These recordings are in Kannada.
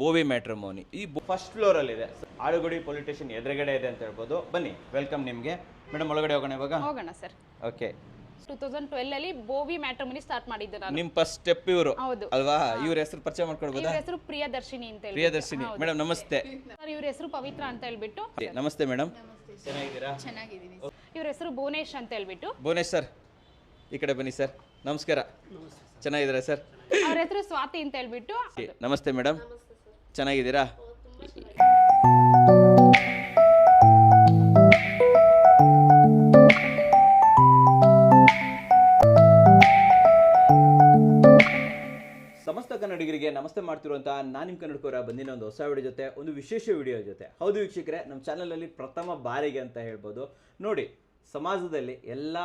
ಬೋವಿ ಮ್ಯಾಟ್ರಮೋನಿ. ಈ ಫಸ್ಟ್ ಫ್ಲೋರಲ್ಲಿ ಇದೆ. ಆಳುಗುಡಿ ಪೊಲೀಸ್ ಸ್ಟೇಷನ್ ಎದುರುಗಡೆ ಇದೆ ಅಂತ ಹೇಳ್ಬೋದು. ಬನ್ನಿ ವೆಲ್ಕಮ್ ನಿಮಗೆ. ಮೇಡಮ್ ಒಳಗಡೆ ಹೋಗೋಣ ಇವಾಗ? ಹೋಗೋಣ sir okay two thousand twelve ಅಲ್ಲಿ ಬೋವಿ ಮ್ಯಾಟ್ರಮನಿ ಸ್ಟಾರ್ಟ್ ಮಾಡಿದ್ದೆ ನಾನು. ನಿಮ್ಮ ಫಸ್ಟ್ ಸ್ಟೆಪ್ ಇವರು. ಹೌದು. ಅಲ್ವಾ? ಇವ್ರ ಹೆಸರು ಪರಿಚಯ ಮಾಡ್ಕೊಡ್ಬೋದಾ ಇವ್ರ ಹೆಸರು ಪ್ರಿಯದರ್ಶಿನಿ ಅಂತ ಹೇಳಿ ಪ್ರಿಯದರ್ಶಿನಿ. ಮೇಡಮ್ ನಮಸ್ತೆ. ಸರ್ ಇವ್ರ ಹೆಸರು ಪವಿತ್ರ ಅಂತ ಹೇಳ್ಬಿಟ್ಟು. ನಮಸ್ತೆ ಮೇಡಮ್ ಚೆನ್ನಾಗಿದ್ದೀರಾ? ಚೆನ್ನಾಗಿದ್ದೀನಿ ಇವ್ರ ಹೆಸರು ಭುವನೇಶ್ ಅಂತ ಹೇಳ್ಬಿಟ್ಟು. ಭುವನೇಶ್ ಸರ್ ಈ ಕಡೆ ಬನ್ನಿ ಸರ್ ನಮಸ್ಕಾರ. ಚೆನ್ನಾಗಿದ್ದೀರಾ ಸರ್ ಅವ್ರ ಹೆಸರು ಸ್ವಾತಿ ಅಂತ ಹೇಳ್ಬಿಟ್ಟು. ನಮಸ್ತೆ ಮೇಡಮ್ ಚೆನ್ನಾಗಿದ್ದೀರಾ? ಸಮಸ್ತ ಕನ್ನಡಿಗರಿಗೆ ನಮಸ್ತೆ ಮಾಡ್ತಿರುವಂತಹ ನಾನು ನಿಮ್ಮ ಕನ್ನಡಕರ ಬಂದಿನ ಒಂದು ಹೊಸ ವಿಡಿಯೋ ಜೊತೆ, ಒಂದು ವಿಶೇಷ ವಿಡಿಯೋ ಜೊತೆ. ಹೌದು ವೀಕ್ಷಕರೇ ನಮ್ಮ ಚಾನಲಲ್ಲಿ ಪ್ರಥಮ ಬಾರಿಗೆ ಅಂತ ಹೇಳ್ಬೋದು. ನೋಡಿ, ಸಮಾಜದಲ್ಲಿ ಎಲ್ಲ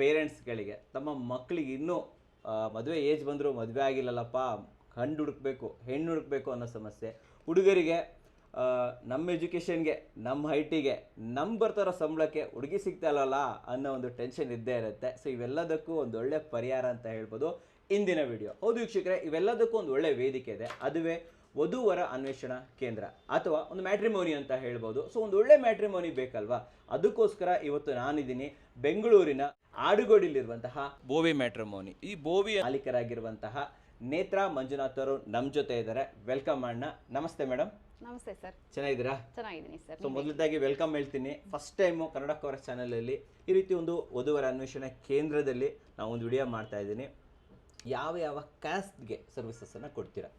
ಪೇರೆಂಟ್ಸ್ಗಳಿಗೆ ತಮ್ಮ ಮಕ್ಕಳಿಗೆ ಇನ್ನೂ ಮದುವೆ ಏಜ್ ಬಂದರೂ ಮದುವೆ ಆಗಿಲ್ಲಲ್ಲಪ್ಪ ಗಂಡು ಹುಡುಕ್ಬೇಕು ಹೆಣ್ಣು ಹುಡುಕ್ಬೇಕು ಅನ್ನೋ ಸಮಸ್ಯೆ. ಹುಡುಗರಿಗೆ ನಮ್ಮ ಎಜುಕೇಷನ್ಗೆ, ನಮ್ಮ ಹೈಟಿಗೆ ನಮ್ಮ ಬರ್ತಾರೋ ಸಂಬಳಕ್ಕೆ ಹುಡುಗಿ ಸಿಗ್ತಾ ಇಲ್ಲಲ್ಲ ಅನ್ನೋ ಒಂದು ಟೆನ್ಷನ್ ಇದ್ದೇ ಇರುತ್ತೆ. ಸೊ, ಇವೆಲ್ಲದಕ್ಕೂ ಒಂದು ಒಳ್ಳೆ ಪರಿಹಾರ ಅಂತ ಹೇಳ್ಬೋದು ಇಂದಿನ ವಿಡಿಯೋ. ಹೌದು ವೀಕ್ಷಕರೇ, ಇವೆಲ್ಲದಕ್ಕೂ ಒಂದು ಒಳ್ಳೆ ವೇದಿಕೆ ಇದೆ. ಅದುವೇ ವಧುವರ ಅನ್ವೇಷಣಾ ಕೇಂದ್ರ ಅಥವಾ ಒಂದು ಮ್ಯಾಟ್ರಿಮೋನಿ ಅಂತ ಹೇಳ್ಬೋದು. ಸೊ, ಒಂದು ಒಳ್ಳೆ ಮ್ಯಾಟ್ರಿಮೋನಿ ಬೇಕಲ್ವಾ? ಅದಕ್ಕೋಸ್ಕರ ಇವತ್ತು ನಾನಿದ್ದೀನಿ ಬೆಂಗಳೂರಿನ ಆಡುಗೋಡಿಲಿರುವಂತಹ ಬೋವಿ ಮ್ಯಾಟ್ರಿಮೋನಿ. ಈ ಬೋವಿ ಮಾಲೀಕರಾಗಿರುವಂತಹ ನೇತ್ರಾ ಮಂಜುನಾಥ್ ಅವರು ನಮ್ಮ ಜೊತೆ ಇದ್ದಾರೆ. ವೆಲ್ಕಮ್ ಅಣ್ಣ. ನಮಸ್ತೆ ಮೇಡಮ್ ನಮಸ್ತೆ ಸರ್. ಚೆನ್ನಾಗಿದ್ದೀರಾ? ಚೆನ್ನಾಗಿದ್ದೀನಿ ಸರ್. ಸೊ ಮೊದಲದಾಗಿ ವೆಲ್ಕಮ್ ಹೇಳ್ತೀನಿ. ಫಸ್ಟ್ ಟೈಮು ಕನ್ನಡ ಕವರ್ ಚಾನಲಲ್ಲಿ ಈ ರೀತಿ ಒಂದು ವಧುವರ ಅನ್ವೇಷಣೆ ಕೇಂದ್ರದಲ್ಲಿ ನಾವು ಒಂದು ವಿಡಿಯೋ ಮಾಡ್ತಾ ಇದ್ದೀನಿ. ಯಾವ ಯಾವ ಕ್ಯಾಸ್ಟ್ಗೆ ಸರ್ವಿಸಸ್ಸನ್ನು ಕೊಡ್ತೀರಾ?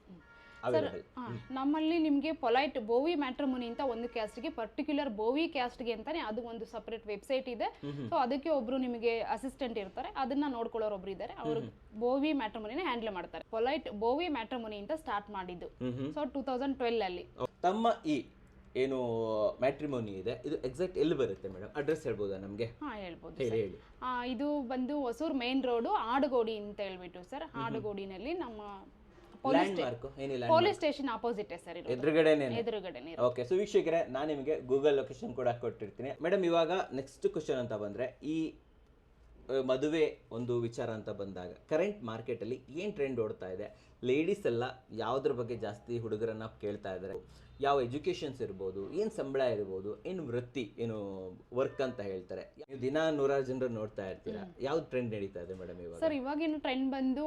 ನಮ್ಮಲ್ಲಿ ನಿಮಗೆ ಪೊಲೈಟ್ ಬೋವಿ ಮ್ಯಾಟ್ರಮುನಿ ಅಂತ ಒಂದು ಕ್ಯಾಸ್ಟ್ಗೆ ಪರ್ಟಿಕ್ಯುಲರ್ ಬೋವಿ ಕ್ಯಾಸ್ಟ್ಗೆ ಅಂತಾನೆ ಅದು ಒಂದು ಸಪರೇಟ್ ವೆಬ್ಸೈಟ್ ಇದೆ. ಸೊ ಅದಕ್ಕೆ ಒಬ್ರು ನಿಮಗೆ ಅಸಿಸ್ಟೆಂಟ್ ಇರ್ತಾರೆ. ಅದನ್ನ ನೋಡ್ಕೊಳ್ಳೋರು ಒಬ್ರು ಇದ್ದಾರೆ. ಅವರು ಬೋವಿ ಮ್ಯಾಟ್ರಮುನಿನ ಹ್ಯಾಂಡಲ್ ಮಾಡ್ತಾರೆ. ಪೊಲೈಟ್ ಬೋವಿ ಮ್ಯಾಟ್ರಮುನಿ ಅಂತ ಸ್ಟಾರ್ಟ್ ಮಾಡಿದ್ದು. ಸೊ ಟೂ ತೌಸಂಡ್ ಟ್ವೆಲ್ ಅಲ್ಲಿ. ತಮ್ಮ ಈ ಏನು ಮ್ಯಾಟ್ರಿಮೋನಿ ಇದೆ ಇದು ಎಕ್ಸಾಕ್ಟ್ ಎಲ್ಲಿ ಬರುತ್ತೆ ಮೇಡಮ್ ಅಡ್ರೆಸ್ ಹೇಳ್ಬೋದಾ ನಮಗೆ? ಹಾ ಹೇಳ್ಬೋದು ಹೇಳಿ ಇದು ಬಂದು ಹೊಸೂರು ಮೇನ್ ರೋಡು ಆಡುಗೋಡಿ ಅಂತ ಹೇಳ್ಬಿಟ್ಟು ಸರ್ ಆಡುಗೋಡಿನಲ್ಲಿ ನಮ್ಮ ಲ್ಯಾಂಡ್ ಮಾರ್ಕ್ ಏನಿಲ್ಲ ಪೊಲೀಸ್ ಸ್ಟೇಷನ್ ಆಪೋಸಿಟ್ ಸರ್ ಎದುರುಗಡೆನೆ ಎದುರುಗಡೆ ಓಕೆ ಸೊ ವೀಕ್ಷಕರೇ ನಾನು ನಿಮಗೆ ಗೂಗಲ್ ಲೊಕೇಶನ್ ಕೂಡ ಕೊಟ್ಟಿರ್ತೀನಿ. ಮೇಡಮ್ ಇವಾಗ ನೆಕ್ಸ್ಟ್ ಕ್ವಶನ್ ಅಂತ ಬಂದರೆ ಈ ಮದುವೆ ಒಂದು ವಿಚಾರ ಅಂತ ಬಂದಾಗ ಕರೆಂಟ್ ಮಾರ್ಕೆಟಲ್ಲಿ ಏನು ಟ್ರೆಂಡ್ ಓಡ್ತಾ ಇದೆ? ಲೇಡೀಸ್ ಎಲ್ಲ ಯಾವುದ್ರ ಬಗ್ಗೆ ಜಾಸ್ತಿ ಹುಡುಗರನ್ನ ಕೇಳ್ತಾ ಇದ್ದಾರೆ? ಯಾವ ಎಜುಕೇಷನ್ಸ್ ಇರ್ಬೋದು ಏನು ಸಂಬಳ ಇರ್ಬೋದು ಏನು ವೃತ್ತಿ ಏನು ವರ್ಕ್ ಅಂತ ಹೇಳ್ತಾರೆ. ನೀವು ದಿನ ನೂರಾರು ಜನರು ನೋಡ್ತಾ ಇರ್ತೀರಾ? ಯಾವ್ದು ಟ್ರೆಂಡ್ ನಡೀತಾ ಇದೆ ಮೇಡಮ್ ಇವಾಗ? ಸರ್ ಇವಾಗಿನ ಟ್ರೆಂಡ್ ಬಂದು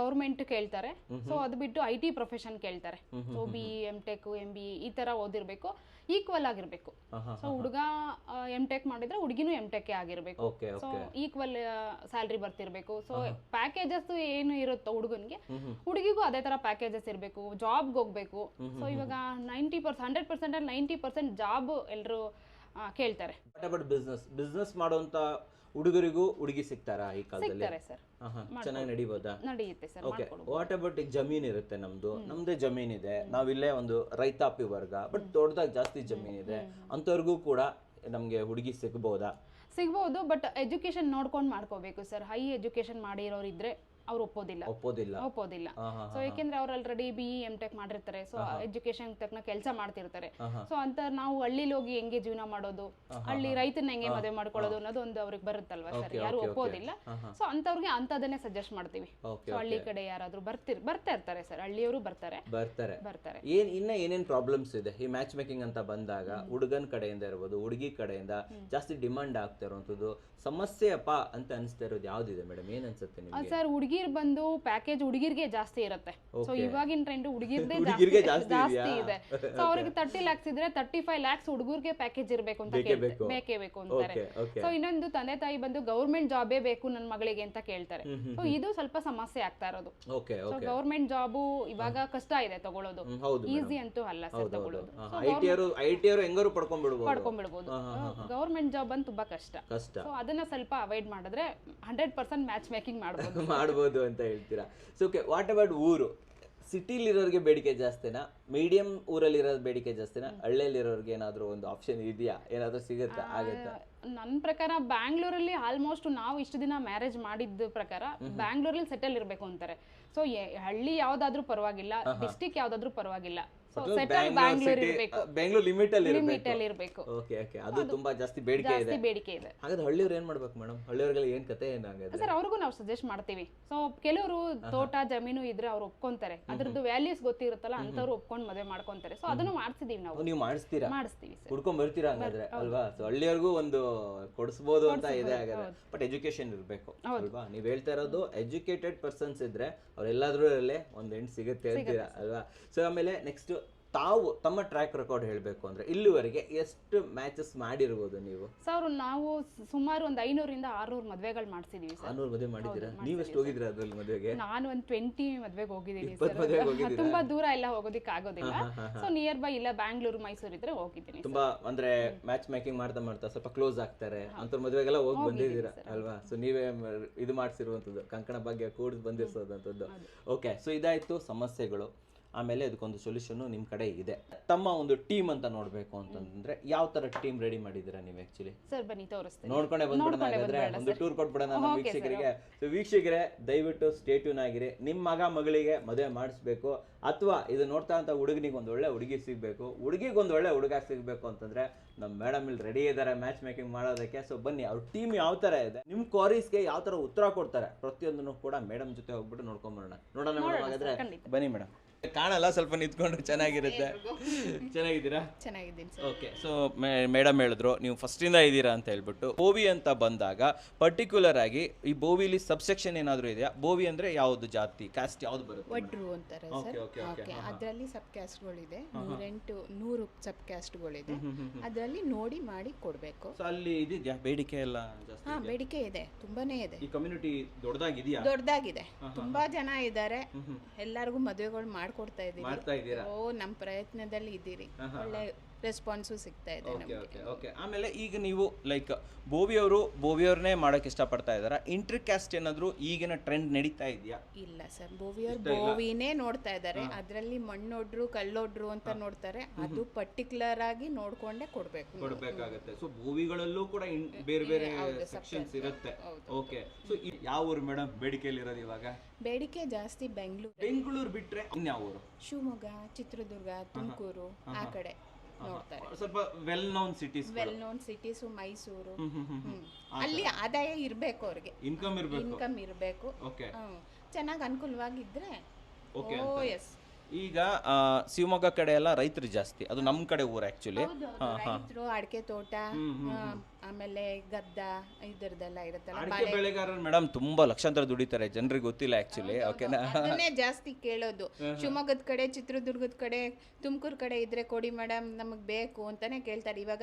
ಗೌರ್ಮೆಂಟ್ ಕೇಳ್ತಾರೆ. ಸೊ ಅದು ಬಿಟ್ಟು ಐ ಟಿ ಪ್ರೊಫೆಷನ್ ಕೇಳ್ತಾರೆ. So B M tech M B ಈ ತರ ಓದಿರ್ಬೇಕು. ಈಕ್ವಲ್ ಆಗಿರ್ಬೇಕು. ಸೊ ಹುಡುಗ ಎಂ ಟೆಕ್ ಮಾಡಿದ್ರೆ ಹುಡುಗಿನೂ ಎಂ ಟೆಕ್ ಆಗಿರ್ಬೇಕು. ಸೊ ಈಕ್ವಲ್ ಸ್ಯಾಲ್ರಿ ಬರ್ತಿರ್ಬೇಕು. ಸೊ ಪ್ಯಾಕೇಜಸ್ ಏನು ಇರುತ್ತೋ ಹುಡುಗನ್ಗೆ ಹುಡುಗಿಗೂ ಅದೇ ತರ ಪ್ಯಾಕೇಜಸ್ ಇರಬೇಕು. ಜಾಬ್ಗೆ ಹೋಗ್ಬೇಕು. ಸೊ ಇವಾಗ ನೈಂಟಿ ಪರ್ಸೆಂಟ್ ಹಂಡ್ರೆಡ್ ಪರ್ಸೆಂಟ್ ಅಲ್ಲಿ ನೈಂಟಿ ಪರ್ಸೆಂಟ್ ಜಾಬ್ ಎಲ್ಲರೂ ಕೇಳ್ತಾರೆ. ಬಿಸ್ನೆಸ್ ಬಿಸ್ನೆಸ್ ಮಾಡುವಂತ ಹುಡುಗರಿಗೂ ಹುಡುಗಿ ಸಿಗ್ತಾರಾ ಈ ಕಾಲದಲ್ಲಿ? ಸಿಗ್ತಾರೆ ಸರ್. ಚೆನ್ನಾಗಿ ನಡಿಬೋದಾ? ನಡೆಯುತ್ತೆ ಸರ್ ಓಕೆ ವಾಟ್ ಅಬೌಟ್ ಈಗ ಜಮೀನ್ ಇರುತ್ತೆ ನಮ್ದು. ನಮ್ದೇ ಜಮೀನ್ ಇದೆ. ನಾವಿಲ್ಲೇ ಒಂದು ರೈತಾಪಿ ವರ್ಗ ಬಟ್ ದೊಡ್ಡದಾಗಿ ಜಾಸ್ತಿ ಜಮೀನ್ ಇದೆ. ಅಂತವ್ರಿಗೂ ಕೂಡ ನಮ್ಗೆ ಹುಡುಗಿ ಸಿಗ್ಬೋದಾ? ಸಿಗ್ಬೋದು ಬಟ್ ಎಜುಕೇಶನ್ ನೋಡ್ಕೊಂಡು ಮಾಡ್ಕೋಬೇಕು ಸರ್. ಹೈ ಎಜುಕೇಶನ್ ಮಾಡಿರೋರು ಇದ್ರೆ ಅವ್ರು ಒಪ್ಪೋದಿಲ್ಲ. ಒಪ್ಪೋದಿಲ್ಲ. ಒಪ್ಪೋದಿಲ್ಲ. ಸೊ ಯಾಕೆಂದ್ರೆ ಅವ್ರು ಆಲ್ರೆಡಿ ಬಿ ಎಂ ಟೆಕ್ ಮಾಡಿರ್ತಾರೆ. ಸೊ ಎಜುಕೇಶನ್ ತಕ್ಕನ ಕೆಲಸ ಮಾಡ್ತಿರ್ತಾರೆ. ಸೊ ಅಂತ ನಾವು ಹಳ್ಳಿಲಿ ಹೋಗಿ ಹೆಂಗೆ ಜೀವನ ಮಾಡೋದು? ಹಳ್ಳಿ ರೈತನ ಹೆಂಗೆ ಮದುವೆ ಮಾಡ್ಕೊಳ್ಳೋದು ಅನ್ನೋದು ಒಂದು ಅವ್ರಿಗೆ ಬರುತ್ತಲ್ವಾ ಸರ್? ಯಾರು ಒಪ್ಪೋದಿಲ್ಲ. ಸೊ ಅಂತವ್ರಿಗೆ ಅಂತದನ್ನೇ ಸಜೆಸ್ಟ್ ಮಾಡ್ತೀವಿ. ಸೊ ಹಳ್ಳಿ ಕಡೆ ಯಾರಾದ್ರೂ ಬರ್ತಿರ್ ಬರ್ತಾ ಇರ್ತಾರೆ ಸರ್. ಹಳ್ಳಿಯವರು ಬರ್ತಾರೆ. ಬರ್ತಾರೆ. ಬರ್ತಾರೆ. ಏನ್ ಇನ್ನ ಏನೇನ್ ಪ್ರಾಬ್ಲಮ್ಸ್ ಇದೆ? ಈ ಮ್ಯಾಚ್ ಮೇಕಿಂಗ್ ಅಂತ ಬಂದಾಗ ಹುಡುಗನ್ ಕಡೆಯಿಂದ ಇರ್ಬೋದು ಹುಡುಗಿ ಕಡೆಯಿಂದ ಜಾಸ್ತಿ ಡಿಮಾಂಡ್ ಆಗ್ತಾ ಇರುವಂತದ್ದು ಸಮಸ್ಯೆ ಅಪ್ಪ ಅಂತ ಅನಿಸ್ತಾ ಇರೋದು ಯಾವ್ದಿದೆ ಮೇಡಮ್ ಏನ್ ಅನ್ಸುತ್ತೆ ನಿಮ್ಗೆ? ಸರ್ ಹುಡುಗಿರ್ ಬಂದು ಪ್ಯಾಕೇಜ್ ಹುಡುಗಿರ್ಗೆ ಜಾಸ್ತಿ ಇರುತ್ತೆ. ಸೊ. ಇವಾಗಿನ ಟ್ರೆಂಡ್ ಹುಡುಗಿರ್ದೇ ಹುಡುಗಿರ್ಗೆ ಜಾಸ್ತಿ ಇದೆ. ಸೊ ಅವ್ರಿಗೆ ತರ್ಟಿ ಲ್ಯಾಕ್ಸ್ ಇದ್ರೆ ತರ್ಟಿ ಫೈವ್ ಲ್ಯಾಕ್ಸ್ ಹುಡುಗರ್ಗೆ ಪ್ಯಾಕೇಜ್ ಇರಬೇಕು ಅಂತ ಬೇಕೇ ಬೇಕು. ಅಂತಾರೆ. ಸೊ ಇನ್ನೊಂದು ತಂದೆ ತಾಯಿ ಬಂದು ಗೌರ್ಮೆಂಟ್ ಜಾಬೇ ಬೇಕು ನನ್ನ ಮಗಳಿಗೆ ಅಂತ ಕೇಳ್ತಾರೆ. ಸೊ ಇದು ಸ್ವಲ್ಪ ಸಮಸ್ಯೆ ಆಗ್ತಾ ಇರೋದು. ಸೊ ಗೌರ್ಮೆಂಟ್ ಜಾಬು ಇವಾಗ ಕಷ್ಟ ಇದೆ ತಗೊಳ್ಳೋದು ಈಸಿ ಅಂತೂ ಅಲ್ಲ ಸರ್ ತಗೊಳ್ಳೋದು ಹೆಂಗಾರು ಪಡ್ಕೊಂಡ್ಬಿಡ್ಬೋದು. ಪಡ್ಕೊಂಡ್ಬಿಡ್ಬೋದು. ಗೌರ್ಮೆಂಟ್ ಜಾಬ್ ಅಂತ ತುಂಬಾ ಕಷ್ಟ. ಕಷ್ಟ. ಸೊ ಅದನ್ನ ಸ್ವಲ್ಪ ಅವಾಯ್ಡ್ ಮಾಡಿದ್ರೆ ಹಂಡ್ರೆಡ್ ಪರ್ಸೆಂಟ್ ಮ್ಯಾಚ್ ಮೇಕಿಂಗ್ ಮಾಡಬಹುದು ಮಾಡ್ಬೋದು ಅಂತ ಹೇಳ್ತೀರಾ? ಸೊ ಓಕೆ ವಾಟ್ ಅಬೌಟ್ ಊರು? ಸಿಟಿಲಿರೋರಿಗೆ ಬೇಡಿಕೆ ಜಾಸ್ತಿನಾ? ಮೀಡಿಯಂ ಊರಲ್ಲಿರೋ ಬೇಡಿಕೆ ಜಾಸ್ತಿನಾ? ಹಳ್ಳಿಯಲ್ಲಿರೋರಿಗೆ ಏನಾದರೂ ಒಂದು ಆಪ್ಷನ್ ಇದೆಯಾ? ಏನಾದರೂ ಸಿಗುತ್ತಾ? ಆಗುತ್ತಾ? ನನ್ನ ಪ್ರಕಾರ ಬ್ಯಾಂಗ್ಳೂರಲ್ಲಿ ಆಲ್ಮೋಸ್ಟ್ ನಾವು ಇಷ್ಟು ದಿನ ಮ್ಯಾರೇಜ್ ಮಾಡಿದ್ದ ಪ್ರಕಾರ ಬ್ಯಾಂಗ್ಳೂರಲ್ಲಿ ಸೆಟಲ್ ಇರಬೇಕು ಅಂತಾರೆ. ಸೊ ಹಳ್ಳಿ ಯಾವ್ದಾದ್ರೂ ಪರವಾಗಿಲ್ಲ ಡಿಸ್ಟಿಕ್ ಯಾವ್ದಾದ್ರೂ ಪರವಾಗಿಲ್ಲ. ಬೆಂಗಳೂರು ಲಿಮಿಟ್ ಅಲ್ಲಿ ಲಿಮಿಟ್ ಅಲ್ಲಿ ಇರಬೇಕು. ಓಕೆ ಓಕೆ ಅದು ತುಂಬಾ ಜಾಸ್ತಿ ಬೇಡಿಕೆ ಇದೆ. ಬೇಡಿಕೆ ಇದೆ. ಹಾಗಾದ್ರೆ ಹಳ್ಳಿಯವ್ರು ಏನ್ ಮಾಡ್ಬೇಕು ಮೇಡಮ್? ಹಳ್ಳಿಯವ್ರಿಗೆ ಏನ್ ಕತೆ ಏನ್ ಸರ್ ಅವ್ರಿಗೂ ನಾವು ಸಜೆಸ್ಟ್ ಮಾಡ್ತೀವಿ. ಸೊ ಕೆಲವರು ತೋಟ ಜಮೀನು ಇದ್ರೆ ಅವ್ರು ಒಪ್ಕೊಂತಾರೆ. ಅದ್ರದ್ದು ವ್ಯಾಲ್ಯೂಸ್ ಗೊತ್ತಿರುತ್ತಲ್ಲ ಅಂತವ್ರು ಒಪ್ಕೊಂಡು ಮದುವೆ ಮಾಡ್ಕೊಂತಾರೆ. ಸೊ ಅದನ್ನು ಮಾಡ್ತಿದೀವಿ ನಾವು. ನೀವು ಮಾಡಿಸ್ತೀರಾ? ಮಾಡಿಸ್ತೀವಿ ಹುಡ್ಕೊಂಡ್ ಬರ್ತೀರಾ ಹಂಗಾದ್ರೆ? ಅಲ್ವಾ? ಸೊ ಹಳ್ಳಿಯವ್ರಿಗೂ ಒಂದು ಕೊಡಿಸ್ಬೋದು ಅಂತ ಇದೆ ಹಾಗಾದ್ರೆ. ಬಟ್ ಎಜುಕೇಶನ್ ಇರಬೇಕು ಅಲ್ವಾ? ನೀವ್ ಹೇಳ್ತಾ ಇರೋದು ಎಜುಕೇಟೆಡ್ ಪರ್ಸನ್ಸ್ ಇದ್ರೆ ಅವ್ರೆಲ್ಲಾದ್ರೂ ಒಂದ್ ಹೆಣ್ಣು ಸಿಗುತ್ತೆ ಅಂತೀರಾ ಅಲ್ವಾ? ಸೊ ಆಮೇಲೆ ನೆಕ್ಸ್ಟ್ ತಾವು ತಮ್ಮ ಟ್ರ್ಯಾಕ್ ರೆಕಾರ್ಡ್ ಹೇಳಬೇಕು ಅಂದ್ರೆ ಇಲ್ಲಿವರೆಗೆ ಎಷ್ಟು ಮ್ಯಾಚಸ್ ಮಾಡಿರ್ಬೋದು ನೀವು? ಸರ್ ನಾವು ಸುಮಾರು ಒಂದು ಐನೂರಿಂದ ಆರ್ನೂರು ಮದುವೆಗಳು ಮಾಡಿಸಿದೀವಿ ಸರ್. ಆನೂರು ಮದುವೆ ಮಾಡಿದ್ದೀರಾ? ನೀವು ಎಷ್ಟು ಹೋಗಿದ್ದೀರಾ ಅದ್ರಲ್ಲಿ ಮದುವೆಗೆ? ನಾನು ಒಂದು ಟ್ವೆಂಟಿ ಮದುವೆಗೆ ಹೋಗಿದ್ದೀನಿ ಸರ್. ತುಂಬಾ ದೂರ ಎಲ್ಲ ಹೋಗೋದಕ್ಕೆ ಆಗೋದಿಲ್ಲ. ಸೊ ನಿಯರ್ ಬೈ ಇಲ್ಲ ಬ್ಯಾಂಗ್ಳೂರು ಮೈಸೂರು ಇದ್ರೆ ಹೋಗಿದ್ದೀನಿ ತುಂಬಾ ಅಂದ್ರೆ ಮ್ಯಾಚ್ ಮೇಕಿಂಗ್ ಮಾಡ್ತಾ ಮಾಡ್ತಾ ಸ್ವಲ್ಪ ಕ್ಲೋಸ್ ಆಗ್ತಾರೆ. ಅಂತ ಮದುವೆಗೆಲ್ಲ ಹೋಗಿ ಬಂದಿದ್ದೀರಾ? ಅಲ್ವಾ? ಸೊ ನೀವೇ ಇದು ಮಾಡ್ಸಿರುವಂಥದ್ದು ಕಂಕಣ ಭಾಗ್ಯ ಕೂಡ ಬಂದಿರಿಸೋದಂಥದ್ದು ಓಕೆ ಸೊ ಇದಾಯ್ತು ಸಮಸ್ಯೆಗಳು. ಆಮೇಲೆ ಅದಕ್ಕೊಂದು ಸೊಲ್ಯೂಷನ್ ನಿಮ್ಮ ಕಡೆ ಇದೆ. ತಮ್ಮ ಒಂದು ಟೀಮ್ ಅಂತ ನೋಡ್ಬೇಕು ಅಂತಂದ್ರೆ ಯಾವ ತರ ಟೀಮ್ ರೆಡಿ ಮಾಡಿದ್ದೀರಾ ನೀವು ಆಕ್ಚುಲಿ ಸರ್ ಬನ್ನಿ ತೋರಿಸ್ತೀನಿ. ನೋಡ್ಕೊಂಡೆ ಬಂದ್ಬಿಡೋಣ ಹಾಗಾದ್ರೆ. ಒಂದು. ಟೂರ್ ಕೊಟ್ಬಿಡೋಣ ನಮ್ಮ ವೀಕ್ಷಕರಿಗೆ. ಸೊ ವೀಕ್ಷಕರೇ ದಯವಿಟ್ಟು ಸ್ಟೇಟ್ಯೂನ್ ಆಗಿರಿ. ನಿಮ್ಮ ಮಗ ಮಗಳಿಗೆ ಮದುವೆ ಮಾಡಿಸ್ಬೇಕು. ಅಥವಾ ಇದು ನೋಡ್ತಾ ಅಂತ ಹುಡುಗನಿಗೆ ಒಂದು ಒಳ್ಳೆ ಹುಡುಗಿ ಸಿಗ್ಬೇಕು. ಹುಡುಗಿಗೆ ಒಂದು ಒಳ್ಳೆ ಹುಡುಗ ಸಿಗ್ಬೇಕು ಅಂತಂದ್ರೆ ನಮ್ಮ ಮೇಡಮ್ ಇಲ್ಲಿ ರೆಡಿ ಇದ್ದಾರೆ ಮ್ಯಾಚ್ ಮೇಕಿಂಗ್ ಮಾಡೋದಕ್ಕೆ. ಸೊ ಬನ್ನಿ ಅವ್ರ ಟೀಮ್ ಯಾವ ತರ ಇದೆ? ನಿಮ್ಮ ಕ್ವಾರೀಸ್ಗೆ ಯಾವ ತರ ಉತ್ತರ ಕೊಡ್ತಾರೆ? ಪ್ರತಿಯೊಂದನ್ನು ಕೂಡ ಮೇಡಮ್ ಜೊತೆ ಹೋಗ್ಬಿಟ್ಟು ನೋಡ್ಕೊಂಬರೋಣ ನೋಡೋಣ ಮೇಡಮ್ ಹಾಗಾದ್ರೆ. ಬನ್ನಿ ಮೇಡಮ್ ಕಾಣಲ್ಲ ಸ್ವಲ್ಪ ನಿಂತ್ಕೊಂಡು ಚೆನ್ನಾಗಿರುತ್ತೆ. ಚೆನ್ನಾಗಿದ್ದೀರಾ? ಚೆನ್ನಾಗಿದ್ದೀನಿ ಸರ್. ಓಕೆ ಸೊ ಮೇಡಮ್ ಹೇಳಿದ್ರು ನೀವು ಫಸ್ಟಿಂದ ಇದ್ದೀರಾ ಅಂತ ಹೇಳ್ಬಿಟ್ಟು ಬೋವಿ ಅಂತ ಬಂದಾಗ ಪರ್ಟಿಕ್ಯುಲರ್ ಆಗಿ ಈ ಬೋವಿಲಿ ಸಬ್ಸೆಕ್ಷನ್ ಏನಾದರೂ ಇದೆಯಾ? ಬೋವಿ ಅಂದ್ರೆ ಯಾವ್ದು ಜಾತಿ? ಕಾಸ್ಟ್ ಯಾವ್ದು ಬರುತ್ತೆ ಒಡ್ರು ಅಂತಾರೆ ಸರ್. ಓಕೆ ಅದರಲ್ಲಿ ಸಬ್ ಕ್ಯಾಸ್ಟ್ಗಳಿದೆ ನೂರೆಂಟು ನೂರು ಸಬ್ ಕ್ಯಾಸ್ಟ್ಗಳಿದೆ ಅದರಲ್ಲಿ ನೋಡಿ ಮಾಡಿ ಕೊಡಬೇಕು. ಸೊ ಅಲ್ಲಿ ಇದೆಯಾ ಬೇಡಿಕೆ ಎಲ್ಲ ಹಾ ಬೇಡಿಕೆ ಇದೆ. ತುಂಬಾನೇ ಇದೆ. ಈ ಕಮ್ಯುನಿಟಿ ದೊಡ್ಡದಾಗಿದೆಯಾ? ದೊಡ್ಡದಾಗಿದೆ. ತುಂಬಾ ಜನ ಇದ್ದಾರೆ. ಎಲ್ಲರಿಗೂ ಮದುವೆಗಳು ಮಾಡ್ಕೊಡ್ತಾ ಇದ್ದೀವಿ ಮಾಡ್ತಾ ಇದ್ದೀರಾ? ಓ ನಮ್ಮ ಪ್ರಯತ್ನದಲ್ಲಿ ಇದ್ದೀರಿ. ಒಳ್ಳೆ ರೆಸ್ಪಾನ್ಸು ಸಿಗ್ತಾ ಇದೆ ಓಕೆ ಓಕೆ ಓಕೆ ಆಮೇಲೆ ಈಗ ನೀವು ಲೈಕ್ ಬೋವಿಯವರು ಬೋವಿಯವ್ರನ್ನೇ ಮಾಡೋಕೆ ಇಷ್ಟಪಡ್ತಾ ಇದ್ದಾರಾ? ಇಂಟರ್ ಕ್ಯಾಸ್ಟ್ ಏನಾದರೂ ಈಗಿನ ಟ್ರೆಂಡ್ ನಡೀತಾ ಇದೆಯಾ? ಇಲ್ಲ ಸರ್ ಬೋವಿಯವ್ರು ಬೋವಿನೇ ನೋಡ್ತಾ ಇದ್ದಾರೆ. ಅದರಲ್ಲಿ ಮಣ್ಣೊಡ್ರು ಕಲ್ಲೊಡ್ರು ಅಂತ ನೋಡ್ತಾರೆ. ಅದು ಪರ್ಟಿಕ್ಯುಲರ್ ಆಗಿ ನೋಡ್ಕೊಂಡೇ ಕೊಡ್ಬೇಕು ಕೊಡ್ಬೇಕಾಗತ್ತೆ. ಸೊ ಬೋವಿಗಳಲ್ಲೂ ಕೂಡ ಬೇರೆ ಬೇರೆ ಸೆಕ್ಷನ್ಸ್ ಇರುತ್ತೆ. ಓಕೆ ಸೊ ಯಾವ ಊರು ಮೇಡಮ್ ಬೇಡಿಕೆಯಲ್ಲಿ ಇರೋದು ಇವಾಗ? ಬೇಡಿಕೆ ಜಾಸ್ತಿ ಬೆಂಗಳೂರು. ಬೆಂಗಳೂರು ಬಿಟ್ರೆ ಇನ್ಯಾವ ಊರು? ಶಿವಮೊಗ್ಗ ಚಿತ್ರದುರ್ಗ ತುಮಕೂರು ಆ ಕಡೆ. ನೋಡ್ತಾರೆ. ಸ್ವಲ್ಪ well known cities well known cities Mysuru. ಹ್ಮ್. ಅಲ್ಲಿ ಆದಾಯ ಇರಬೇಕು ಅವ್ರಿಗೆ. ಇನ್ಕಮ್ ಇರಬೇಕು. ಇನ್ಕಮ್ ಇರಬೇಕು. ಓಕೆ ಚೆನ್ನಾಗಿ ಅನುಕೂಲವಾಗಿದ್ರೆ ಓಕೆ ಓ ಎಸ್ ಈಗ ಆ, ಶಿವಮೊಗ್ಗ ಕಡೆ ಎಲ್ಲ ರೈತರು ಜಾಸ್ತಿ. ಅದು ನಮ್ಮ ಕಡೆ ಊರು ಆಕ್ಚುಲಿ ರೈತರು ಅಡಿಕೆ ತೋಟ ಆ, ಆಮೇಲೆ ಗದ್ದ ಇದರದೆಲ್ಲ ಇರುತ್ತಲ್ಲ ಅಡಿಕೆ ಬೆಳೆಗಾರರು ಮೇಡಮ್ ತುಂಬಾ ಲಕ್ಷಾಂತರ ದುಡಿತಾರೆ ಜನರಿಗೆ ಗೊತ್ತಿಲ್ಲ ಆಕ್ಚುಲಿ ಓಕೆನಾ ಅದನ್ನೇ ಜಾಸ್ತಿ ಕೇಳೋದು. ಶಿವಮೊಗ್ಗದ ಕಡೆ ಚಿತ್ರದುರ್ಗದ ಕಡೆ ತುಮಕೂರು ಕಡೆ ಇದ್ರೆ ಕೊಡಿ ಮೇಡಮ್ ನಮಗೆ ಬೇಕು ಅಂತಾನೆ ಕೇಳ್ತಾರೆ. ಇವಾಗ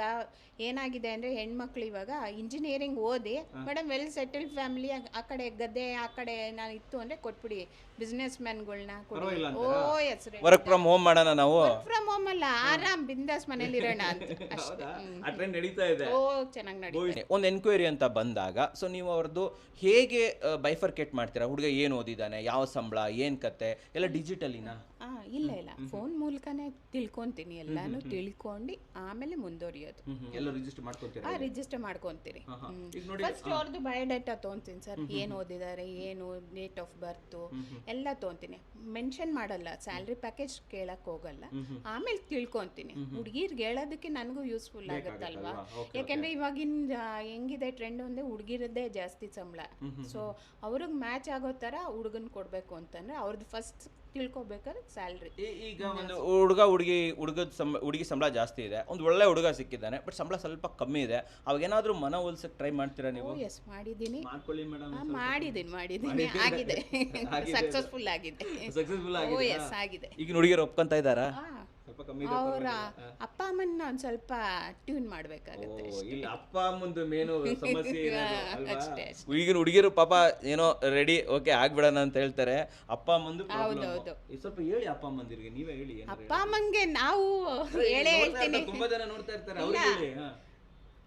ಏನಾಗಿದೆ ಅಂದ್ರೆ ಹೆಣ್ಮಕ್ಳು ಇವಾಗ ಇಂಜಿನಿಯರಿಂಗ್ ಓದಿ ಮೇಡಮ್ ವೆಲ್ ಸೆಟಲ್ಡ್ ಫ್ಯಾಮಿಲಿ ಆ ಕಡೆ ಗದ್ದೆ ಆ ಕಡೆ ನಾನು ಇತ್ತು ಅಂದ್ರೆ ಕೊಟ್ಬಿಡಿ. ಬಿಸ್ನೆಸ್ ಮ್ಯಾನ್ಗಳನ್ನ ಕೊಡಿ ಓ ಎಸ್ ವರ್ಕ್ ಫ್ರಮ್ ಹೋಮ್ ಮಾಡೋಣ ನಾವು? ಫ್ರಮ್ ಹೋಮ್ ಅಲ್ಲ ಆರಾಮ್ ಬಿಂದಾಸ್ ಮನೇಲಿ ಇರೋಣ ಅಂತ ಅಷ್ಟೇ. ಹ್ಮ್. ಆ ಟ್ರೆಂಡ್ ನಡೀತಾ ಇದೆ. ಓ ಚೆನ್ನಾಗಿ ನಡಿ ಒಂದು ಎನ್ಕ್ವೈರಿ ಅಂತ ಬಂದಾಗ ಸೊ ನೀವು ಅವ್ರದ್ದು ಹೇಗೆ ಬೈಫರ್ಕೇಟ್ ಮಾಡ್ತೀರಾ? ಹುಡುಗ ಏನು ಓದಿದ್ದಾನೆ ಯಾವ ಸಂಬಳ? ಏನು ಕತೆ? ಎಲ್ಲ ಡಿಜಿಟಲಿನಾ ಆ ಇಲ್ಲ ಇಲ್ಲ. ಫೋನ್ ಮೂಲಕನೇ ತಿಳ್ಕೊಂತೀನಿ. ಎಲ್ಲಾನು ತಿಳ್ಕೊಂಡು ಆಮೇಲೆ ಮುಂದುವರಿಯೋದು. ಎಲ್ಲ ರಿಜಿಸ್ಟರ್ ಮಾಡ್ಕೊಂತೀರಾ ಆ ರಿಜಿಸ್ಟರ್ ಮಾಡ್ಕೊಂತೀರಿ. ಈಗ ನೋಡಿ ಫಸ್ಟ್ ಅವ್ರದ್ದು ಬಯೋಡೇಟಾ ತೊಗೊಂತೀನಿ ಸರ್ ಏನು ಓದಿದ್ದಾರೆ ಏನು ಡೇಟ್ ಆಫ್ ಬರ್ತು ಎಲ್ಲ ತೊಗೊಂತೀನಿ ಮೆನ್ಷನ್ ಮಾಡಲ್ಲ ಸ್ಯಾಲ್ರಿ ಪ್ಯಾಕೇಜ್ ಕೇಳಕ್ ಹೋಗಲ್ಲ. ಆಮೇಲೆ ತಿಳ್ಕೊಂತೀನಿ. ಹುಡುಗಿರ್ಗೆ ಹೇಳೋದಕ್ಕೆ ನನಗೂ ಯೂಸ್ಫುಲ್ ಆಗುತ್ತಲ್ವಾ? ಯಾಕಂದ್ರೆ ಇವಾಗಿನ ಹೆಂಗಿದೆ ಟ್ರೆಂಡ್ ಒಂದೇ ಹುಡುಗಿರದ್ದೇ ಜಾಸ್ತಿ ಸಂಬಳ. ಸೊ ಅವ್ರಿಗೆ ಮ್ಯಾಚ್ ಆಗೋ ತರ ಹುಡುಗನ್ ಕೊಡ್ಬೇಕು ಅಂತಂದ್ರೆ ಅವ್ರದ್ದು ಫಸ್ಟ್ ತಿಳ್ಕೊಬೇಕಾದ್ರೆ ಸ್ಯಾಲ್ರಿ ಈಗ ಒಂದು ಹುಡುಗ ಹುಡುಗಿ ಹುಡುಗದ ಸಂಬಳ ಹುಡುಗಿ ಸಂಬಳ ಜಾಸ್ತಿ ಇದೆ. ಒಂದು ಒಳ್ಳೆ ಹುಡುಗ ಸಿಕ್ಕಿದ್ದಾನೆ ಬಟ್ ಸಂಬಳ ಸ್ವಲ್ಪ ಕಮ್ಮಿ ಇದೆ. ಅವಾಗ ಏನಾದರೂ ಮನ ಹೋಲ್ಸಕ್ಕೆ ಟ್ರೈ ಮಾಡ್ತೀರಾ ನೀವು? ಎಸ್ ಮಾಡಿದ್ದೀನಿ. ಮಾಡ್ಕೊಳ್ಳಿ ಮೇಡಮ್ ಮಾಡಿದ್ದೀನಿ ಮಾಡಿದ್ದೀನಿ. ಆಗಿದೆ. ಸಕ್ಸಸ್ಫುಲ್ ಆಗಿದೆ. ಸಕ್ಸಸ್ಫುಲ್ ಓ ಆಗಿದೆ ಎಸ್ ಆಗಿದೆ. ಈಗ ಹುಡುಗಿಯರು ಒಪ್ಕೊಂತ ಇದ್ದಾರಾ? ಅವರ ಅಪ್ಪ ಅಮ್ಮನ್ನ ಒಂದ್ ಸ್ವಲ್ಪ ಟ್ಯೂನ್ ಮಾಡ್ಬೇಕಾಗುತ್ತೆ ಇಲ್ಲಿ ಅಪ್ಪ ಅಮ್ಮಂದು ಮೇನು ಸಮಸ್ಯೆ ಈಗಿನ ಹುಡುಗಿರು ಪಾಪ ಏನೋ ರೆಡಿ ಓಕೆ ಆಗ್ಬಿಡೋಣ ಅಂತ ಹೇಳ್ತಾರೆ. ಅಪ್ಪ ಅಮ್ಮಂದು ಹೌದೌದು. ಸ್ವಲ್ಪ ಹೇಳಿ ಅಪ್ಪ ಅಮ್ಮಂದಿರಿಗೆ ನೀವೇ ಹೇಳಿ ಅಪ್ಪ ಅಮ್ಮಂಗೆ ನಾವು ಹೇಳಿ. ಹೇಳ್ತೀನಿ. ತುಂಬಾ ಜನ ನೋಡ್ತಾ ಇರ್ತಾರೆ ಅವ್ರಿಗೆ.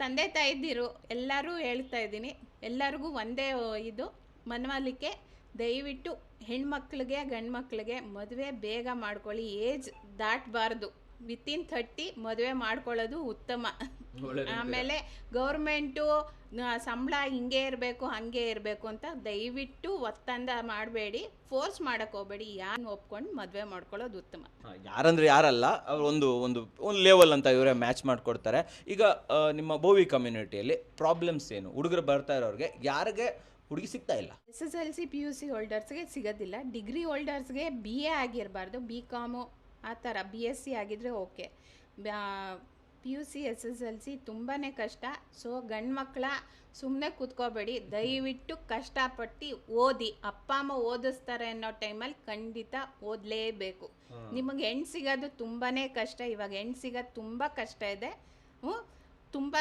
ತಂದೆ ತಾಯಿದಿರು ಎಲ್ಲರೂ ಹೇಳ್ತಾ ಇದ್ದೀನಿ ಎಲ್ಲರಿಗೂ ಒಂದೇ ಇದು ಮನವಲಿಕೆ ದಯವಿಟ್ಟು ಹೆಣ್ಮಕ್ಳಿಗೆ ಗಂಡ್ಮಕ್ಳಿಗೆ ಮದುವೆ ಬೇಗ ಮಾಡ್ಕೊಳ್ಳಿ ಏಜ್ ದಾಟಬಾರ್ದು. ವಿತಿನ್ ಥರ್ಟಿ ಮದುವೆ ಮಾಡ್ಕೊಳ್ಳೋದು ಉತ್ತಮ. ಆಮೇಲೆ ಗೌರ್ಮೆಂಟು ಸಂಬಳ ಹಿಂಗೆ ಇರಬೇಕು ಹಾಗೆ ಇರಬೇಕು ಅಂತ ದಯವಿಟ್ಟು ಒತ್ತಂದ ಮಾಡಬೇಡಿ. ಫೋರ್ಸ್ ಮಾಡಕ್ಕೆ ಹೋಗಬೇಡಿ. ಯಾರು ಒಪ್ಕೊಂಡು ಮದುವೆ ಮಾಡ್ಕೊಳ್ಳೋದು ಉತ್ತಮ. ಯಾರಂದ್ರೆ ಯಾರಲ್ಲ ಅವ್ರು ಒಂದು ಒಂದು ಒಂದು ಲೆವೆಲ್ ಅಂತ ಇವರೇ ಮ್ಯಾಚ್ ಮಾಡಿಕೊಡ್ತಾರೆ. ಈಗ ನಿಮ್ಮ ಬೋವಿ ಕಮ್ಯುನಿಟಿಯಲ್ಲಿ ಪ್ರಾಬ್ಲಮ್ಸ್ ಏನು? ಹುಡುಗರು ಬರ್ತಾ ಇರೋರಿಗೆ ಯಾರಿಗೆ ಹುಡುಗಿ ಸಿಗ್ತಾ ಇಲ್ಲ? S S L C P U C ಹೋಲ್ಡರ್ಸ್ಗೆ ಸಿಗೋದಿಲ್ಲ. ಡಿಗ್ರಿ ಹೋಲ್ಡರ್ಸ್ಗೆ ಬಿ ಎ ಆಗಿರಬಾರ್ದು. ಬಿ ಕಾಮು ಆ ಥರ ಬಿ ಎಸ್ ಸಿ ಆಗಿದ್ದರೆ okay. P U C S S L C ತುಂಬಾ ಕಷ್ಟ. ಸೊ ಗಂಡು ಮಕ್ಕಳ ಸುಮ್ಮನೆ ಕೂತ್ಕೋಬೇಡಿ. ದಯವಿಟ್ಟು ಕಷ್ಟಪಟ್ಟು ಓದಿ. ಅಪ್ಪ ಅಮ್ಮ ಓದಿಸ್ತಾರೆ ಅನ್ನೋ ಟೈಮಲ್ಲಿ ಖಂಡಿತ ಓದಲೇಬೇಕು. ನಿಮಗೆ ಹೆಣ್ಣು ಸಿಗೋದು ತುಂಬಾ ಕಷ್ಟ. ಇವಾಗ ಹೆಣ್ಣು ಸಿಗೋದು ತುಂಬ ಕಷ್ಟ ಇದೆ. ಹ್ಞೂ ತುಂಬ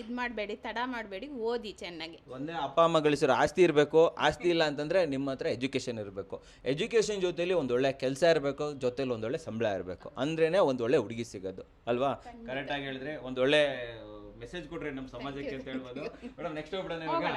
ಇದು ಮಾಡಬೇಡಿ ತಡ ಮಾಡಬೇಡಿ ಓದಿ ಚೆನ್ನಾಗಿ. ಒಂದೇ ಅಪ್ಪ ಅಮ್ಮ ಗಳಿಸಿರೋ ಆಸ್ತಿ ಇರಬೇಕು ಆಸ್ತಿ ಇಲ್ಲ ಅಂತಂದ್ರೆ ನಿಮ್ಮ ಹತ್ರ ಎಜುಕೇಶನ್ ಇರಬೇಕು. ಎಜುಕೇಶನ್ ಜೊತೆಲಿ ಒಂದೊಳ್ಳೆ ಕೆಲಸ ಇರಬೇಕು ಜೊತೆಲಿ ಒಂದೊಳ್ಳೆ ಸಂಬಳ ಇರಬೇಕು. ಅಂದ್ರೇನೆ ಒಂದೊಳ್ಳೆ ಹುಡುಗಿ ಸಿಗೋದು. ಅಲ್ವಾ? ಕರೆಕ್ಟ್ ಆಗಿ ಹೇಳಿದ್ರೆ ಒಂದೊಳ್ಳೆ ಮೆಸೇಜ್ ಕೊಡ್ರಿ ನಮ್ಮ ಸಮಾಜಕ್ಕೆ ಅಂತ ಹೇಳ್ಬೋದು. ಮೇಡಮ್ ನೆಕ್ಸ್ಟ್ ಹೋಗ್ಬಿಡೋಣ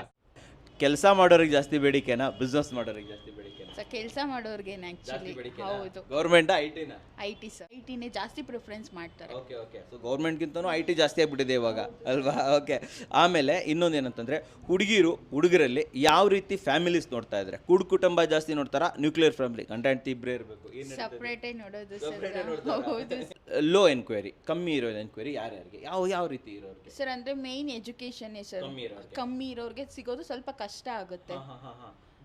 ಕೆಲಸ ಮಾಡೋರಿಗೆ ಜಾಸ್ತಿ ಬೇಡಿಕೆನಾ? ಬಿಸ್ನೆಸ್ ಮಾಡೋರಿಗೆ ಜಾಸ್ತಿ ಬೇಡಿಕೆನಾ? ಕೆಲಸ ಮಾಡೋರ್ಗೇನೆ ಆಕ್ಚುಲಿ ಹೌದು. ಗೌರ್ಮೆಂಟ್ ಐ ಟಿನ ಐ ಟಿ ಸರ್ ಐ ಟಿನೇ ಜಾಸ್ತಿ ಪ್ರಿಫರೆನ್ಸ್ ಮಾಡ್ತಾರೆ. ಓಕೆ ಓಕೆ ಸೊ ಗೌರ್ಮೆಂಟ್ಗಿಂತನೂ ಐ ಟಿ ಜಾಸ್ತಿ ಆಗ್ಬಿಟ್ಟಿದೆ ಇವಾಗ. ಅಲ್ವಾ? ಓಕೆ ಆಮೇಲೆ ಇನ್ನೊಂದು ಏನಂತಂದ್ರೆ ಹುಡುಗಿರು ಹುಡುಗರಲ್ಲಿ ಯಾವ ರೀತಿ ಫ್ಯಾಮಿಲೀಸ್ ನೋಡ್ತಾ ಇದ್ದಾರೆ ಕುಡ್ ಕುಟುಂಬ ಜಾಸ್ತಿ ನೋಡ್ತಾರಾ? ನ್ಯೂಕ್ಲಿಯರ್ ಫ್ಯಾಮಿಲಿ ಗಂಡ ಹೆಂಡತಿ ಇಬ್ಬರೇ ಇರಬೇಕು ಸಪ್ರೇಟೇ ನೋಡೋದು ಸರ್ ಲೋ ಎನ್ಕ್ವೈರಿ ಕಮ್ಮಿ ಇರೋ ಎನ್ಕ್ವೈರಿ ಯಾರ್ಯಾರಿಗೆ? ಯಾವ ಯಾವ ರೀತಿ ಇರೋರಿಗೆ? ಸರ್ ಅಂದರೆ ಮೇನ್ ಎಜುಕೇಷನ್ನೇ ಸರ್. ಕಮ್ಮಿ ಇರೋರಿಗೆ. ಸಿಗೋದು ಸ್ವಲ್ಪ ಕಷ್ಟ ಆಗುತ್ತೆ.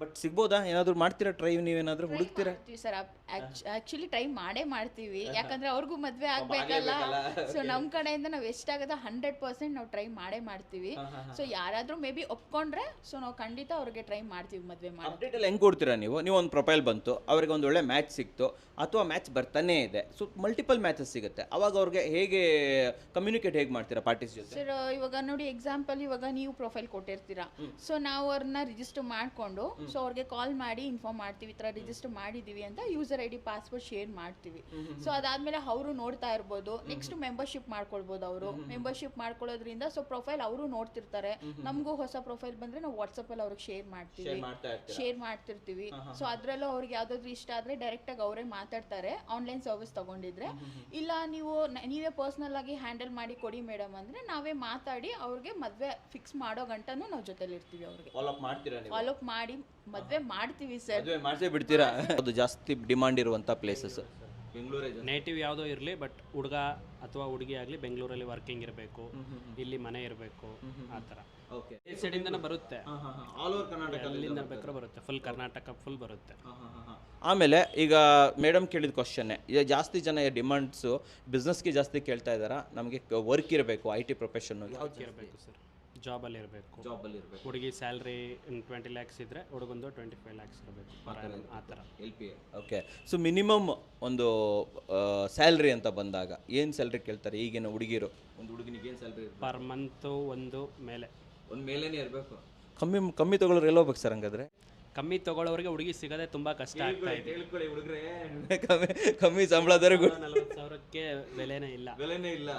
ಬಟ್ ಸಿಗ್ಬೋದಾ? ಏನಾದ್ರು ಮಾಡ್ತೀರಾ ಟ್ರೈ ನೀವೇನಾದ್ರೂ ಹುಡುಕ್ತೀರಾ? ಸರ್. ಆಕ್ಚುಲಿ ಟ್ರೈ ಮಾಡೇ ಮಾಡ್ತೀವಿ. ಯಾಕಂದ್ರೆ ಅವ್ರಿಗೂ ಮದ್ವೆ ಆಗ್ಬೇಕಲ್ಲ. ಸೊ ನಮ್ ಕಡೆಯಿಂದ ನಾವು ಎಷ್ಟಾಗದ ಹಂಡ್ರೆಡ್ ಪರ್ಸೆಂಟ್ ನಾವು ಟ್ರೈ ಮಾಡೇ ಮಾಡ್ತೀವಿ. ಸೊ ಯಾರಾದ್ರೂ ಮೇ ಬಿ ಒಪ್ಕೊಂಡ್ರೆ ಸೊ ನಾವು ಖಂಡಿತ ಅವ್ರಿಗೆ ಟ್ರೈ ಮಾಡ್ತೀವಿ ಮದ್ವೆ ಮಾಡಿ ಅಪ್ಡೇಟ್ ಎಲ್ಲ ಹೆಂಗೆ ಕೊಡ್ತೀರಾ ನೀವು? ನೀವು ಒಂದು ಪ್ರೊಫೈಲ್ ಬಂತು ಅವ್ರಿಗೆ ಒಂದು ಒಳ್ಳೆ ಮ್ಯಾಚ್ ಸಿಕ್ತು ಅಥವಾ ಮ್ಯಾಚ್ ಬರ್ತಾನೇ ಇದೆ. ಸೊ ಮಲ್ಟಿಪಲ್ ಮ್ಯಾಚಸ್ ಸಿಗುತ್ತೆ. ಅವಾಗ ಅವ್ರಿಗೆ ಹೇಗೆ ಕಮ್ಯುನಿಕೇಟ್ ಹೇಗೆ ಮಾಡ್ತೀರಾ ಪಾರ್ಟಿಸ್ ಜೊತೆ? ಸರ್ ಇವಾಗ ನೋಡಿ ಎಕ್ಸಾಂಪಲ್ ಇವಾಗ ನೀವು ಪ್ರೊಫೈಲ್ ಕೊಟ್ಟಿರ್ತೀರಾ. ಸೊ ನಾವು ಅವ್ರನ್ನ ರಿಜಿಸ್ಟರ್ ಮಾಡಿಕೊಂಡು ಸೊ ಅವ್ರಿಗೆ ಕಾಲ್ ಮಾಡಿ ಇನ್ಫಾರ್ಮ್ ಮಾಡ್ತೀವಿ ಈ ಥರ ರಿಜಿಸ್ಟರ್ ಮಾಡಿದ್ದೀವಿ ಅಂತ user I D password share ಮಾಡ್ತೀವಿ. ಸೊ ಅದಾದ್ಮೇಲೆ ಅವರು ನೋಡ್ತಾ ಇರ್ಬೋದು. ನೆಕ್ಸ್ಟ್ ಮೆಂಬರ್ಶಿಪ್ ಮಾಡ್ಕೊಳ್ಬೋದು ಅವರು. ಮೆಂಬರ್ಶಿಪ್ ಮಾಡ್ಕೊಳ್ಳೋದ್ರಿಂದ ಸೊ ಪ್ರೊಫೈಲ್ ಅವರು ನೋಡ್ತಿರ್ತಾರೆ. ನಮಗೂ ಹೊಸ ಪ್ರೊಫೈಲ್ ಬಂದ್ರೆ ನಾವು ವಾಟ್ಸಪ್ಪಲ್ಲಿ ಅವ್ರಿಗೆ ಶೇರ್ ಮಾಡ್ತೀವಿ. ಶೇರ್ ಮಾಡ್ತಿರ್ತೀವಿ. ಸೊ ಅದ್ರಲ್ಲೂ ಅವ್ರಿಗೆ ಯಾವ್ದಾದ್ರು ಇಷ್ಟ ಆದ್ರೆ ಡೈರೆಕ್ಟ್ ಆಗಿ ಅವರೇ ಮಾತಾಡ್ತಾರೆ ಆನ್ಲೈನ್ ಸರ್ವಿಸ್ ತಗೊಂಡಿದ್ರೆ. ಇಲ್ಲ ನೀವು ನೀವೇ ಪರ್ಸನಲ್ ಆಗಿ ಹ್ಯಾಂಡಲ್ ಮಾಡಿ ಕೊಡಿ ಮೇಡಮ್ ಅಂದ್ರೆ ನಾವೇ ಮಾತಾಡಿ ಅವ್ರಿಗೆ ಮದ್ವೆ ಫಿಕ್ಸ್ ಮಾಡೋ ಗಂಟನೂ ನಾವು ಜೊತೆಲಿ ಇರ್ತೀವಿ ಅವ್ರಿಗೆ. ಫಾಲೋ ಅಪ್ ಮಾಡ್ತೀರಾ ನೀವು? ಫಾಲೋ ಮಾಡಿ ಮದ್ವೆ ಮಾಡ್ತೀವಿ ಸರ್. ಬಿಡ್ತೀರಾ? ಅದು ಜಾಸ್ತಿ ಡಿಮಾಂಡ್ ಇರುವಂಥ ಪ್ಲೇಸಸ್ ಬೆಂಗಳೂರೇ ನೇಟಿವ್ ಯಾವುದೋ ಇರಲಿ ಬಟ್ ಹುಡುಗ ಅಥವಾ ಹುಡುಗಿ ಆಗಲಿ ಬೆಂಗಳೂರಲ್ಲಿ ವರ್ಕಿಂಗ್ ಇರಬೇಕು. ಇಲ್ಲಿ ಮನೆ ಇರಬೇಕು. ಆ ಥರ. ಓಕೆ ಈ ಸೈಡಿಂದನೇ ಬರುತ್ತೆ. ಆಲ್ ಓವರ್ ಕರ್ನಾಟಕ ಅಲ್ಲಿಂದ ಬೇಕಾದ್ರೆ ಬರುತ್ತೆ. ಫುಲ್ ಕರ್ನಾಟಕ ಫುಲ್ ಬರುತ್ತೆ. ಆಮೇಲೆ ಈಗ ಮೇಡಮ್ ಕೇಳಿದ ಕ್ವಶನ್ನೇ ಈಗ ಜಾಸ್ತಿ ಜನ ಡಿಮಾಂಡ್ಸು ಬಿಸ್ನೆಸ್ಗೆ ಜಾಸ್ತಿ ಕೇಳ್ತಾ ಇದ್ದಾರಾ? ನಮಗೆ ವರ್ಕ್ ಇರಬೇಕು ಐ ಟಿ ಪ್ರೊಫೆಷನ್ ಯಾವ್ದು ಇರಬೇಕು ಸರ್ ಜಾಬಲ್ಲಿ ಇರಬೇಕು ಜಾಬಲ್ಲಿ ಇರಬೇಕು ಹುಡುಗಿ ಸ್ಯಾಲ್ರಿ ಟ್ವೆಂಟಿ ಲ್ಯಾಕ್ಸ್ ಇದ್ದರೆ ಹುಡುಗಂದು ಟ್ವೆಂಟಿ ಫೈವ್ ಲ್ಯಾಕ್ಸ್ ಇರಬೇಕು. ಆ ಥರ L P okay. So minimum ಒಂದು ಸ್ಯಾಲ್ರಿ ಅಂತ ಬಂದಾಗ ಏನು ಸ್ಯಾಲ್ರಿ ಕೇಳ್ತಾರೆ ಈಗಿನ ಹುಡುಗಿರು? ಒಂದು ಹುಡುಗನಿಗೆ ಏನು ಸ್ಯಾಲ್ರಿ ಪರ್ ಮಂತು ಒಂದು ಮೇಲೆ. ಒಂದು ಮೇಲೇನೆ ಇರಬೇಕು. ಕಮ್ಮಿ ಕಮ್ಮಿ ತಗೊಳ್ಳೋರು ಎಲ್ಲ ಹೋಗ್ಬೇಕು ಸರ್ ಹಂಗಾದ್ರೆ? ಕಮ್ಮಿ ತಗೊಳ್ಳೋರಿಗೆ ಹುಡುಗಿ ಸಿಗೋದೇ ತುಂಬ ಕಷ್ಟ ಆಗ್ತಾ ಇದೆ. ಹೇಳ್ಕೊಳ್ಳಿ ಹುಡುಗರೇ. ಕಮ್ಮಿ ಕಮ್ಮಿ ಸಂಬಳದವರೆಗೂ. ನಲ್ವತ್ತು ಸಾವಿರಕ್ಕೆ ಬೆಲೆನೇ ಇಲ್ಲ. ಬೆಲೆನೇ ಇಲ್ಲ.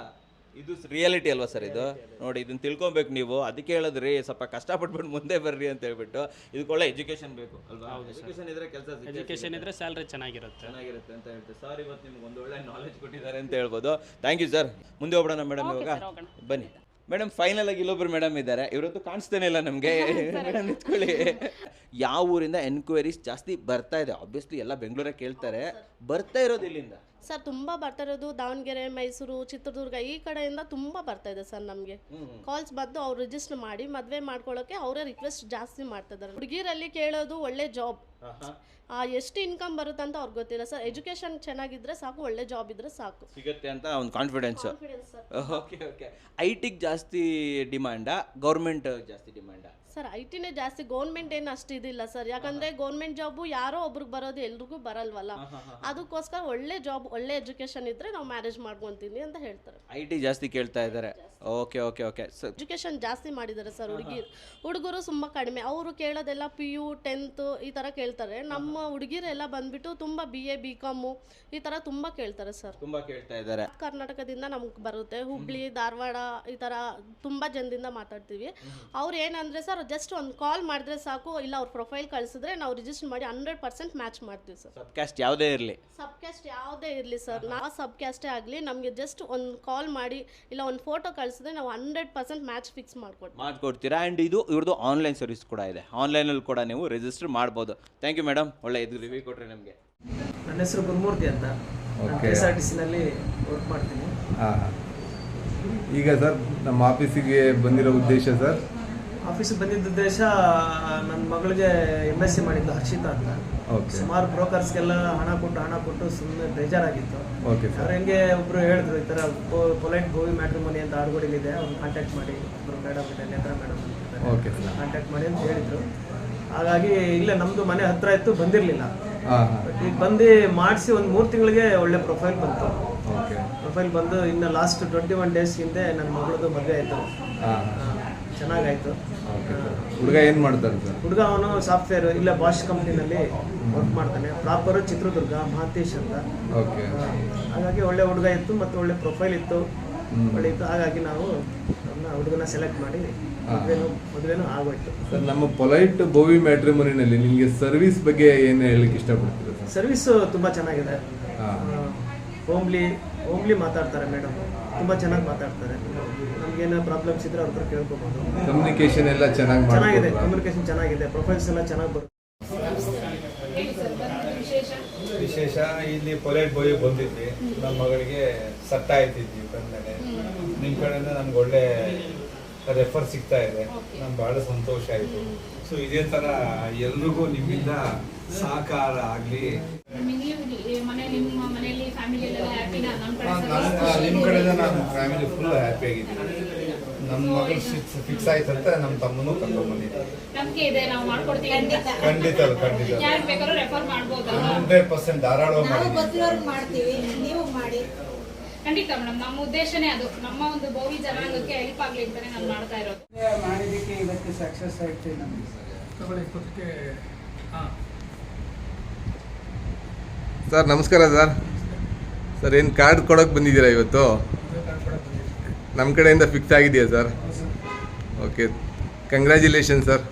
ಇದು ರಿಯಾಲಿಟಿ ಅಲ್ವಾ ಸರ್ ಇದು? ನೋಡಿ ಇದನ್ನ ತಿಳ್ಕೊಬೇಕು ನೀವು. ಅದಕ್ಕೆ ಹೇಳಿದ್ರಿ ಸ್ವಲ್ಪ ಕಷ್ಟಪಟ್ಬಿಟ್ಟು ಮುಂದೆ ಬರ್ರಿ ಅಂತ ಹೇಳ್ಬಿಟ್ಟು ಇದಕ್ಕೊಳ್ಳೆ ಎಜುಕೇಶನ್ ಬೇಕು ಅಲ್ವಾ? ಎಜುಕೇಶನ್ ಇದ್ರೆ ಕೆಲಸ ಎಜುಕೇಶನ್ ಇದ್ರೆ ಸ್ಯಾಲ್ರಿ ಚೆನ್ನಾಗಿರುತ್ತೆ. ಚೆನ್ನಾಗಿರುತ್ತೆ ಅಂತ ಹೇಳ್ತಾರೆ ಸರ್ ಇವತ್ತು ನಿಮ್ಗೆ ಒಂದು ಒಳ್ಳೆ ನಾಲೆಜ್ ಕೊಟ್ಟಿದ್ದಾರೆ ಅಂತ ಹೇಳ್ಬೋದು. ಥ್ಯಾಂಕ್ ಯು ಸರ್ ಮುಂದೆ ಹೋಗೋಣ ಮೇಡಮ್ ಇವಾಗ. ಬನ್ನಿ. ಮೇಡಮ್ ಫೈನಲ್ ಆಗಿ ಇಲ್ಲೊಬ್ರು ಮೇಡಮ್ ಇದ್ದಾರೆ. ಇವರತ್ತು ಕಾಣಿಸ್ತೇನೆ ಇಲ್ಲ ನಮಗೆ. ಮೇಡಮ್ ನಿಂತ್ಕೊಳ್ಳಿ. ಯಾವ ಊರಿಂದ ಎನ್ಕ್ವೈರೀಸ್ ಜಾಸ್ತಿ ಬರ್ತಾ ಇದೆ? ಆಬ್ವಿಯಸ್ಲಿ ಎಲ್ಲ ಬೆಂಗಳೂರಿಗೆ ಕೇಳ್ತಾರೆ. ಬರ್ತಾ ಇರೋದು ಇಲ್ಲಿಂದ. ಸರ್ ತುಂಬ ಬರ್ತಾ ಇರೋದು ದಾವಣಗೆರೆ ಮೈಸೂರು ಚಿತ್ರದುರ್ಗ ಈ ಕಡೆಯಿಂದ ತುಂಬ ಬರ್ತಾ ಇದೆ ಸರ್ ನಮಗೆ. ಕಾಲ್ಸ್ ಬಂದು ಅವ್ರು ರಿಜಿಸ್ಟರ್ ಮಾಡಿ ಮದುವೆ ಮಾಡ್ಕೊಳ್ಳೋಕೆ ಅವರೇ ರಿಕ್ವೆಸ್ಟ್ ಜಾಸ್ತಿ ಮಾಡ್ತಾ ಇದ್ದಾರೆ ಹುಡುಗಿರಲ್ಲಿ ಕೇಳೋದು ಒಳ್ಳೆ ಜಾಬ್ ಎಷ್ಟು ಇನ್ಕಮ್ ಬರುತ್ತೆ ಅಂತ ಅವ್ರಿಗೆ ಗೊತ್ತಿಲ್ಲ ಸರ್. ಎಜುಕೇಶನ್ ಚೆನ್ನಾಗಿದ್ರೆ ಸಾಕು ಒಳ್ಳೆ ಜಾಬ್ ಇದ್ರೆ ಸಾಕು. ಸಿಗುತ್ತೆ ಅಂತ ಒಂದು ಕಾನ್ಫಿಡೆನ್ಸ್ ಓಕೆ ಓಕೆ ಐ ಟಿಗೆ ಜಾಸ್ತಿ ಡಿಮ್ಯಾಂಡಾ ಗೌರ್ಮೆಂಟ್ ಜಾಸ್ತಿ ಡಿಮಾಂಡಾ ಸರ್ ಐ ಟಿನೇ ಜಾಸ್ತಿ ಗೌರ್ಮೆಂಟ್ ಏನು ಅಷ್ಟು ಇದಿಲ್ಲ ಸರ್. ಯಾಕಂದ್ರೆ ಗೌರ್ಮೆಂಟ್ ಜಾಬ್ ಯಾರೋ ಒಬ್ರಿಗೆ ಬರೋದು ಎಲ್ರಿಗೂ ಬರಲ್ವಲ್ಲ. ಅದಕ್ಕೋಸ್ಕರ ಒಳ್ಳೆ ಜಾಬ್ ಒಳ್ಳೆ ಎಜುಕೇಶನ್ ಇದ್ರೆ ನಾವು ಮ್ಯಾರೇಜ್ ಮಾಡ್ಕೊಂತೀವಿ ಅಂತ ಹೇಳ್ತಾರೆ. ಐ ಟಿ ಜಾಸ್ತಿ ಕೇಳ್ತಾ ಇದ್ದಾರೆ. ಓಕೆ ಓಕೆ ಓಕೆ ಎಜುಕೇಶನ್ ಜಾಸ್ತಿ ಮಾಡಿದ್ದಾರೆ ಸರ್ ಹುಡುಗಿ ಹುಡುಗರು. ತುಂಬ ಕಡಿಮೆ. ಅವರು ಕೇಳೋದೆಲ್ಲ ಪಿ ಯು ಟೆಂತ್ ಈ ತರ ಕೇಳ್ತಾರೆ. ನಮ್ಮ ಹುಡುಗಿರೆಲ್ಲ ಬಂದ್ಬಿಟ್ಟು ತುಂಬಾ ಬಿ ಎ ಬಿ ಕಾಮು ಈ ಥರ ತುಂಬಾ ಕೇಳ್ತಾರೆ ಸರ್. ತುಂಬಾ ಕೇಳ್ತಾ ಇದ್ದಾರೆ. ಕರ್ನಾಟಕದಿಂದ ನಮ್ಗೆ ಬರುತ್ತೆ. ಹುಬ್ಳಿ ಧಾರವಾಡ ಈ ತರ ತುಂಬಾ ಜನದಿಂದ ಮಾತಾಡ್ತೀವಿ. ಅವ್ರು ಏನಂದ್ರೆ ಸರ್ ಜಸ್ಟ್ ಒಂದು ಕಾಲ್ ಮಾಡಿದ್ರೆ ಸಾಕು ಇಲ್ಲ ಅವ್ರ ಪ್ರೊಫೈಲ್ ಕಳಿಸಿದ್ರೆ ನಾವು ರಿಜಿಸ್ಟರ್ ಮಾಡಿ ಹಂಡ್ರೆಡ್ ಪರ್ಸೆಂಟ್ ಮ್ಯಾಚ್ ಮಾಡ್ತೀವಿ ಸರ್ ಸಬ್ಕ್ಯಾಸ್ಟ್ ಯಾವುದೇ ಇರಲಿ. ಸಬ್ ಕ್ಯಾಸ್ಟ್ ಯಾವುದೇ ಇರಲಿ ಸರ್ ನಾವು ಸಬ್ ಕ್ಯಾಸ್ಟೇ ಆಗಲಿ ನಮಗೆ ಜಸ್ಟ್ ಒಂದು ಕಾಲ್ ಮಾಡಿ ಇಲ್ಲ ಒಂದು ಫೋಟೋ ಕಳಿಸಿದ್ರೆ ನಾವು ಹಂಡ್ರೆಡ್ ಪರ್ಸೆಂಟ್ ಮ್ಯಾಚ್ ಫಿಕ್ಸ್ ಮಾಡ್ಕೊಡ್ತೀವಿ. ಮಾಡ್ಕೊಡ್ತೀರಾ? ಆ್ಯಂಡ್ ಇದು ಇವ್ರದ್ದು ಆನ್ಲೈನ್ ಸರ್ವಿಸ್ ಕೂಡ ಇದೆ. ಆನ್ಲೈನಲ್ಲಿ ಕೂಡ ನೀವು ರಿಜಿಸ್ಟರ್ ಮಾಡ್ಬೋದು. ಥ್ಯಾಂಕ್ ಯು ಮೇಡಮ್ ಒಳ್ಳೆ ಇದು ರಿವ್ಯೂ ಕೊಟ್ಟರೆ ನಮಗೆ. ನನ್ನ ಹೆಸರು ಗುರುಮೂರ್ತಿ ಅಂತ. ಕೆ ಎಸ್ ಆರ್ ಟಿ ಸಿನಲ್ಲಿ ವರ್ಕ್ ಮಾಡ್ತೀನಿ. ಹಾಂ ಈಗ ಸರ್ ನಮ್ಮ ಆಫೀಸಿಗೆ ಬಂದಿರೋ ಉದ್ದೇಶ ಸರ್ ಆಫೀಸಿಗೆ ಬಂದಿದ್ದ ಉದ್ದೇಶ ನನ್ನ ಮಗಳಿಗೆ ಎಂ ಎಸ್ ಸಿ ಮಾಡಿದ್ದು ಹರ್ಷಿತಾ ಅಂತ. ಸುಮಾರು ಬ್ರೋಕರ್ಸ್ಗೆಲ್ಲ ಹಣ ಕೊಟ್ಟು ಹಣ ಕೊಟ್ಟು ಸುಮ್ಮನೆ ಬೇಜಾರಾಗಿತ್ತು. ಅವ್ರು ಹೆಂಗೆ ಒಬ್ರು ಹೇಳಿದ್ರು ಈ ಥರ ಪೊಲೈಟ್ ಗೋವಿ ಮ್ಯಾಟ್ರಿಮೋನಿ ಅಂತ ಆಡುಗೋಡಿಲಿದೆ ಅವ್ರು ಕಾಂಟ್ಯಾಕ್ಟ್ ಮಾಡಿ. ಒಬ್ರು ಮೇಡಮ್ ಇದೆ ನೇತ್ರ ಮೇಡಮ್ ಕಾಂಟ್ಯಾಕ್ಟ್ ಮಾಡಿ ಅಂತ ಹೇಳಿದ್ರು. ಹಾಗಾಗಿ ಇಲ್ಲೇ ನಮ್ಮದು ಮನೆ ಹತ್ರ ಇತ್ತು ಬಂದಿರಲಿಲ್ಲ. ಈಗ ಬಂದು ಮಾಡಿಸಿ ಒಂದು ಮೂರು ತಿಂಗಳಿಗೆ ಒಳ್ಳೆ ಪ್ರೊಫೈಲ್ ಬಂತು. ಓಕೆ ಪ್ರೊಫೈಲ್ ಬಂದು ಇನ್ನು ಲಾಸ್ಟ್ ಟ್ವೆಂಟಿ ಒನ್ ಡೇಸ್ ಹಿಂದೆ ನನ್ನ ಮಗಳದು ಮದುವೆ ಆಯಿತು. ಚೆನ್ನಾಗಾಯಿತು. ಹುಡುಗ ಏನು ಮಾಡ್ತಾರೆ ಸರ್? ಹುಡುಗ ಅವನು ಸಾಫ್ಟ್ವೇರ್ ಇಲ್ಲ ಬಾಷ್ ಕಂಪ್ನಿನಲ್ಲಿ ವರ್ಕ್ ಮಾಡ್ತಾನೆ. ಪ್ರಾಪರ್ ಚಿತ್ರದುರ್ಗ ಮಹಾಂತೇಶ್ ಅಂತ. ಓಕೆ. ಹಾಗಾಗಿ ಒಳ್ಳೆ ಹುಡುಗ ಇತ್ತು ಮತ್ತು ಒಳ್ಳೆ ಪ್ರೊಫೈಲ್ ಇತ್ತು. ಒಳ್ಳೆ ಇತ್ತು. ಹಾಗಾಗಿ ನಾವು ಹುಡುಗನ ಸೆಲೆಕ್ಟ್ ಮಾಡಿ ಮದುವೆನೂ ಆಗೋಯ್ತು ಸರ್ ನಮ್ಮ ಪೊಲೈಟ್ ಬೋವಿ ಮ್ಯಾಟ್ರಿಮೋನಿನಲ್ಲಿ ನಿಮಗೆ ಸರ್ವಿಸ್ ಬಗ್ಗೆ ಏನು ಹೇಳಲಿಕ್ಕೆ ಇಷ್ಟಪಡ್ತೀರಾ ಸರ್ವಿಸ್ ತುಂಬ ಚೆನ್ನಾಗಿದೆ. ಹೋಮ್ಲಿ ಹೋಮ್ಲಿ ಮಾತಾಡ್ತಾರೆ ಮೇಡಮ್ ತುಂಬ ಚೆನ್ನಾಗಿ ಮಾತಾಡ್ತಾರೆ. ನಮಗೇನೋ ಪ್ರಾಬ್ಲಮ್ಸ್ ಇದ್ರೆ ಅವ್ರ ಹತ್ರ ಕೇಳ್ಕೊಬೋದು. ಕಮ್ಯುನಿಕೇಶನ್ ಎಲ್ಲ ಚೆನ್ನಾಗಿ ಚೆನ್ನಾಗಿದೆ ಕಮ್ಯುನಿಕೇಶನ್ ಚೆನ್ನಾಗಿದೆ ಪ್ರೊಫೈಲ್ಸ್ ಎಲ್ಲ ಚೆನ್ನಾಗಿ ಬರುತ್ತೆ ವಿಶೇಷ ಇಲ್ಲಿ ಪೊಲೈಟ್ ಬಾಯ್ ಬಂದಿದ್ವಿ. ನಮ್ಮ ಮಗಳಿಗೆ ಸಟ್ಟ ಆಯ್ತಿದ್ವಿ ಬಂದ್ಮೇಲೆ. ನಿಮ್ಮ ಕಡೆಯಿಂದ ನಮ್ಗೆ ಒಳ್ಳೆ ರೆಫರ್ ಸಿಗ್ತಾ ಇದೆ. ನಮ್ಗೆ ಬಹಳ ಸಂತೋಷ ಆಯಿತು. ಸೊ ಇದೇ ಥರ ಎಲ್ರಿಗೂ ನಿಮ್ಮಿಂದ ಸಹಕಾರ ಆಗಲಿ. ಮನೆ ನಿಮ್ಮ ಮನೆಯಲ್ಲಿ ಫ್ಯಾಮಿಲಿ ಎಲ್ಲ ಹ್ಯಾಪಿನ ನಮ್ಮ ನಿಮ್ಮ ಫ್ಯಾಮಿಲಿ ಫುಲ್ ಹ್ಯಾಪಿ ಆಗಿದ್ದೀನಿ. ನಮ್ಮ ಮಗಳು ಫಿಕ್ಸ್ ಫಿಕ್ಸ್ ಆಯ್ತಂತ ನಮ್ಮ ತಮ್ಮನೂ ಕರ್ಕೊಂಡ್ಬಂದಿದ್ದೀವಿ ನಂಬಿಕೆ ಇದೆ ನಾವು ಮಾಡ್ಕೊಡ್ತೀವಿ ಖಂಡಿತ. ಖಂಡಿತ ಯಾರು ಬೇಕಾದ್ರೂ ರೆಫರ್ ಮಾಡ್ಬೋದು ಹಂಡ್ರೆಡ್ ಪರ್ಸೆಂಟ್ ಧಾರಾಳವಾಗಿ ಮಾಡ್ತೀವಿ ನೀವು ಮಾಡಿ. ಖಂಡಿತ ಮೇಡಮ್ ನಮ್ಮ ಉದ್ದೇಶನೇ ಅದು. ನಮ್ಮ ಒಂದು ಭೋವಿ ಜನಾಂಗಕ್ಕೆ ಹೆಲ್ಪ್ ಆಗ್ಲಿ ಅಂತಾನೆ ನಾನು ಮಾಡ್ತಾ ಇರೋದು. ಮಾಡಿದ್ದಕ್ಕೆ ಇವತ್ತು ಸಕ್ಸಸ್ ಆಯ್ತು ನಮಗೆ. ತಗೊಳ್ಳಿ ಕೊಟ್ಟಿಗೆ ಹಾಂ. ಸರ್ ನಮಸ್ಕಾರ ಸರ್. ಸರ್ ಏನು ಕಾರ್ಡ್ ಕೊಡೋಕೆ ಬಂದಿದ್ದೀರಾ ಇವತ್ತು? ನಮ್ಮ ಕಡೆಯಿಂದ ಫಿಕ್ಸ್ ಆಗಿದೆಯಾ sir? Okay congratulation sir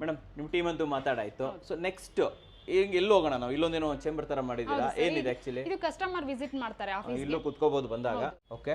madam ನಿಮ್ಮ ಟೀಮ್ ಅಂತೂ ಮಾತಾಡಾಯ್ತು. ಸೊ ನೆಕ್ಸ್ಟ್ ಈಗ ಎಲ್ಲಿ ಹೋಗೋಣ ನಾವು? ಇಲ್ಲೊಂದೇನೋ ಚೇಂಬರ್ ತರ ಮಾಡಿದ್ದೀರಾ? ಏನಿದೆ ಆಕ್ಚುಲಿ ಇದು ಕಸ್ಟಮರ್ ವಿಸಿಟ್ ಮಾಡ್ತಾರೆ ಆಫೀಸ್ ಇಲ್ಲೂ ಕುತ್ಕೋಬಹುದು ಬಂದಾಗ. ಓಕೆ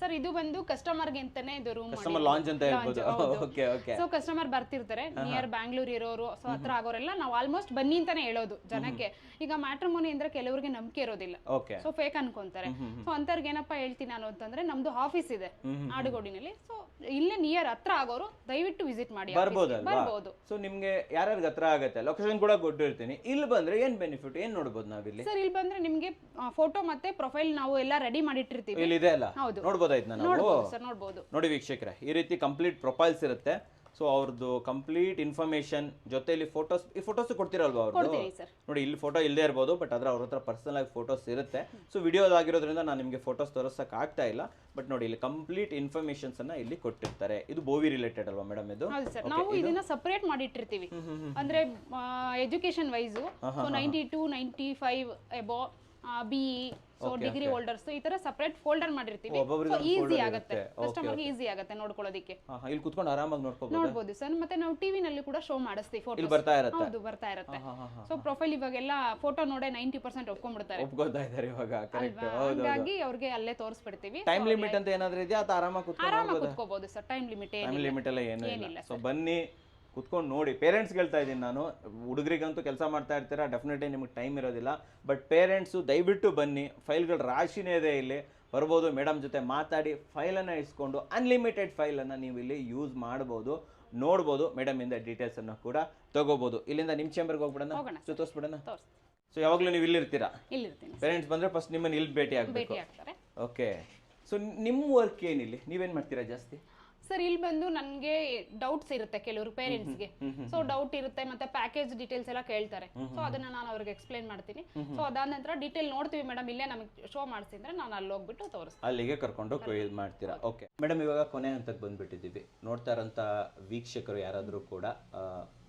ಸರ್ ಇದು ಬಂದು ಕಸ್ಟಮರ್ಗೆ ಅಂತಾನೆ ಇದು ರೂಮ್ ಕಸ್ಟಮರ್ ಲಾಂಚ್ ಅಂತ ಹೇಳ್ಬೋದು. ಓಕೆ ಓಕೆ ಸೊ ಕಸ್ಟಮರ್ ಬರ್ತಿರ್ತಾರೆ. ನಿಯರ್ ಬ್ಯಾಂಗ್ಳೂರ್ ಇರೋರು ಸೊ ಹತ್ರ ಆಗೋರೆಲ್ಲ ನಾವು ಆಲ್ಮೋಸ್ಟ್ ಬನ್ನಿ ಅಂತಾನೆ ಹೇಳೋದು ಜನಕ್ಕೆ. ಈಗ ಮ್ಯಾಟ್ರಿಮೋನಿ ಅಂದ್ರೆ ಕೆಲವರಿಗೆ ನಂಬಿಕೆ ಇರೋದಿಲ್ಲ. ಓಕೆ ಸೊ ಫೇಕ್ ಅನ್ಕೊಂತಾರೆ. ಸೊ ಅಂತವ್ರಿಗೆ ಏನಪ್ಪ ಹೇಳ್ತೀನಿ ನಾನು ಅಂತಂದ್ರೆ ನಮ್ದು ಆಫೀಸ್ ಇದೆ ಆಡುಗೋಡಿನಲ್ಲಿ. ಸೊ ಇಲ್ಲೇ ನಿಯರ್ ಹತ್ರ ಆಗೋರು ದಯವಿಟ್ಟು ವಿಸಿಟ್ ಮಾಡಿ ಬರ್ಬೋದು ಬರ್ಬೋದು. ಸೊ ನಿಮ್ಗೆ ಯಾರ್ಯಾರಿಗೆ ಹತ್ರ ಆಗುತ್ತೆ? ಲೊಕೇಶನ್ ಕೂಡ ಕೊಟ್ಟಿರ್ತೀನಿ. ಇಲ್ಲಿ ಬಂದ್ರೆ ಏನ್ ಬೆನಿಫಿಟ್ ಏನ್ ನೋಡಬಹುದು ನಾವಿಲ್ಲಿ? ಸರ್ ಇಲ್ಲಿ ಬಂದ್ರೆ ನಿಮ್ಗೆ ಫೋಟೋ ಮತ್ತೆ ಪ್ರೊಫೈಲ್ ನಾವು ಎಲ್ಲ ರೆಡಿ ಮಾಡಿಟ್ಟಿರ್ತೀವಿ. ಇಲ್ಲಿ ಇದೆ ಅಲ್ಲ? ಹೌದು. ನೋಡ್ಬೋದಾಯ್ತು ನಾವು? ಸರ್ ನೋಡ್ಬೋದು. ನೋಡಿ ವೀಕ್ಷಕರೇ ಈ ರೀತಿ ಕಂಪ್ಲೀಟ್ ಪ್ರೊಫೈಲ್ಸ್ ಇರುತ್ತೆ. ಸೊ ಅವ್ರದ್ದು ಕಂಪ್ಲೀಟ್ ಇನ್ಫಾರ್ಮೇಶನ್ ಜೊತೆಲಿ ಫೋಟೋಸ್ ಈ ಫೋಟೋಸ್ ಕೊಡ್ತಿರಲ್ವಾ ಅವ್ರದ್ದು ನೋಡಿ ಇಲ್ಲಿ ಫೋಟೋ ಇಲ್ಲದೆ ಇರ್ಬೋದು ಬಟ್ ಅದರ ಅವ್ರ ಹತ್ರ ಪರ್ಸನಲ್ ಆಗಿ ಫೋಟೋಸ್ ಇರುತ್ತೆ. ಸೊ ವಿಡಿಯೋದಾಗಿರೋದ್ರಿಂದ ನಾನು ನಿಮಗೆ ಫೋಟೋಸ್ ತೋರಿಸಕ್ ಆಗ್ತಾ ಇಲ್ಲ. ಬಟ್ ನೋಡಿ ಇಲ್ಲಿ ಕಂಪ್ಲೀಟ್ ಇನ್ಫಾರ್ಮೇಶನ್ಸ್ ಅನ್ನ ಇಲ್ಲಿ ಕೊಟ್ಟಿರ್ತಾರೆ. ಇದು ಬೋವಿ ರಿಲೇಟೆಡ್ ಅಲ್ವಾ ಮೇಡಮ್ ಇದು? ನಾವು ಇದನ್ನ ಸಪರೇಟ್ ಮಾಡಿಟ್ಟಿರ್ತೀವಿ. ಅಂದ್ರೆ education wise ninety two ninety five above so degree holders ಈ ತರ ಸಪರೇಟ್ ಫೋಲ್ಡರ್ ಮಾಡಿರ್ತೀವಿ. ಈಸಿ ಆಗುತ್ತೆ. ಕಸ್ಟಮರ್ ಕಸ್ಟಮರ್ಗೆ ಈಸಿ ಆಗುತ್ತೆ ನೋಡ್ಕೊಳ್ಳೋದಕ್ಕೆ. ಇಲ್ಲಿ ಕುತ್ಕೊಂಡು ಆರಾಮಾಗಿ ನೋಡ್ಕೋಬಹುದು ನೋಡ್ಬೋದು ಸರ್. ಮತ್ತೆ ನಾವು ಟಿವಿ ನಲ್ಲಿ ಕೂಡ ಶೋ ಮಾಡಿಸ್ತೀವಿ ಫೋಟೋ ಇಲ್ಲಿ ಬರ್ತಾ ಇರುತ್ತೆ. ಹೌದು ಬರ್ತಾ ಇರುತ್ತೆ. ಸೊ ಪ್ರೊಫೈಲ್ ಇವಾಗೆಲ್ಲ ಫೋಟೋ ನೋಡೇ ನೈಂಟಿ ಪರ್ಸೆಂಟ್ ಒಪ್ಕೊಂಡ್ಬಿಡ್ತಾರೆ. ಒಪ್ಕೊಳ್ತಾ ಇದ್ದಾರೆ ಇವಾಗ ಕರೆಕ್ಟ್ ಹೌದು ಹಾಗಾಗಿ ಅವ್ರಿಗೆ ಅಲ್ಲೇ ತೋರಿಸ್ಬಿಡ್ತೀವಿ. ಟೈಮ್ ಲಿಮಿಟ್ ಅಂತ ಏನಾದ್ರೂ ಇದೆಯಾ? ಅಥವಾ ಆರಾಮಾಗಿ ಕುತ್ಕೊಂಡು ಆರಾಮಾಗಿ ಕುತ್ಕೋಬಹುದು ಸರ್. ಟೈಮ್ ಲಿಮಿಟ್ ಟೈಮ್ ಏನಿಲ್ಲ. ಲಿಮಿಟ್ ಎಲ್ಲ ಏನೂ ಇಲ್ಲ. ಸೊ ಬನ್ನಿ. ಕುತ್ಕೊಂಡು ನೋಡಿ ಪೇರೆಂಟ್ಸ್ ಹೇಳ್ತಾ ಇದ್ದೀನಿ ನಾನು ಹುಡುಗರಿಗಂತೂ ಕೆಲಸ ಮಾಡ್ತಾ ಇರ್ತೀರಾ ಡೆಫಿನೆಟ್ಲಿ ನಿಮಗೆ ಟೈಮ್ ಇರೋದಿಲ್ಲ ಬಟ್ ಪೇರೆಂಟ್ಸು ದಯವಿಟ್ಟು ಬನ್ನಿ ಫೈಲ್ಗಳ ರಾಶಿನೇ ಇದೆ ಇಲ್ಲಿ ಬರ್ಬೋದು ಮೇಡಮ್ ಜೊತೆ ಮಾತಾಡಿ ಫೈಲನ್ನು ಇಸ್ಕೊಂಡು ಅನ್ಲಿಮಿಟೆಡ್ ಫೈಲನ್ನು ನೀವು ಇಲ್ಲಿ ಯೂಸ್ ಮಾಡ್ಬೋದು ನೋಡ್ಬೋದು ಮೇಡಮ್ ಇಂದ ಡೀಟೇಲ್ಸ್ ಅನ್ನು ಕೂಡ ತಗೋಬೋದು. ಇಲ್ಲಿಂದ ನಿಮ್ಮ ಚೇಂಬರ್ಗೆ ಹೋಗ್ಬಿಡೋಣ? ಸೊ ತೋರಿಸ್ಬಿಡೋಣ ತೋರ್ಸ್ ಸೊ ಯಾವಾಗಲೂ ನೀವು ಇಲ್ಲಿರ್ತೀರಾ? ಪೇರೆಂಟ್ಸ್ ಬಂದ್ರೆ ಫಸ್ಟ್ ನಿಮ್ಮನ್ನು ಇಲ್ಲಿ ಭೇಟಿ ಆಗಬೇಕು. ಓಕೆ ಸೊ ನಿಮ್ಮ ವರ್ಕ್ ಏನಿಲ್ಲಿ? ನೀವೇನು ಮಾಡ್ತೀರಾ ಜಾಸ್ತಿ? ಸರ್ ಇಲ್ಲಿ ಬಂದು ನನಗೆ ಡೌಟ್ಸ್ ಇರುತ್ತೆ ಕೆಲವರು ಪೇರೆಂಟ್ಸ್ಗೆ ಸೊ ಡೌಟ್ ಇರುತ್ತೆ ಮತ್ತೆ ಪ್ಯಾಕೇಜ್ ಡೀಟೇಲ್ಸ್ ಎಲ್ಲ ಕೇಳ್ತಾರೆ. ಸೊ ಅದನ್ನ ನಾನು ಅವ್ರಿಗೆ ಎಕ್ಸ್ಪ್ಲೈನ್ ಮಾಡ್ತೀನಿ. ಸೊ ಅದಾದ ನಂತರ ಡೀಟೇಲ್ ನೋಡ್ತೀವಿ ಮೇಡಮ್ ಇಲ್ಲೇ ನಮಗೆ ಶೋ ಮಾಡಿಸಿದ್ರೆ ನಾನು ಅಲ್ಲಿ ಹೋಗ್ಬಿಟ್ಟು ತೋರಿಸ್ತೀನಿ. ಅಲ್ಲಿಗೆ ಕರ್ಕೊಂಡು ಇದು ಮಾಡ್ತೀರಾ? ಓಕೆ ಮೇಡಮ್ ಇವಾಗ ಕೊನೆ ಹಂತಕ್ಕೆ ಬಂದ್ಬಿಟ್ಟಿದ್ದೀವಿ. ನೋಡ್ತಾ ಇರೋಂಥ ವೀಕ್ಷಕರು ಯಾರಾದರೂ ಕೂಡ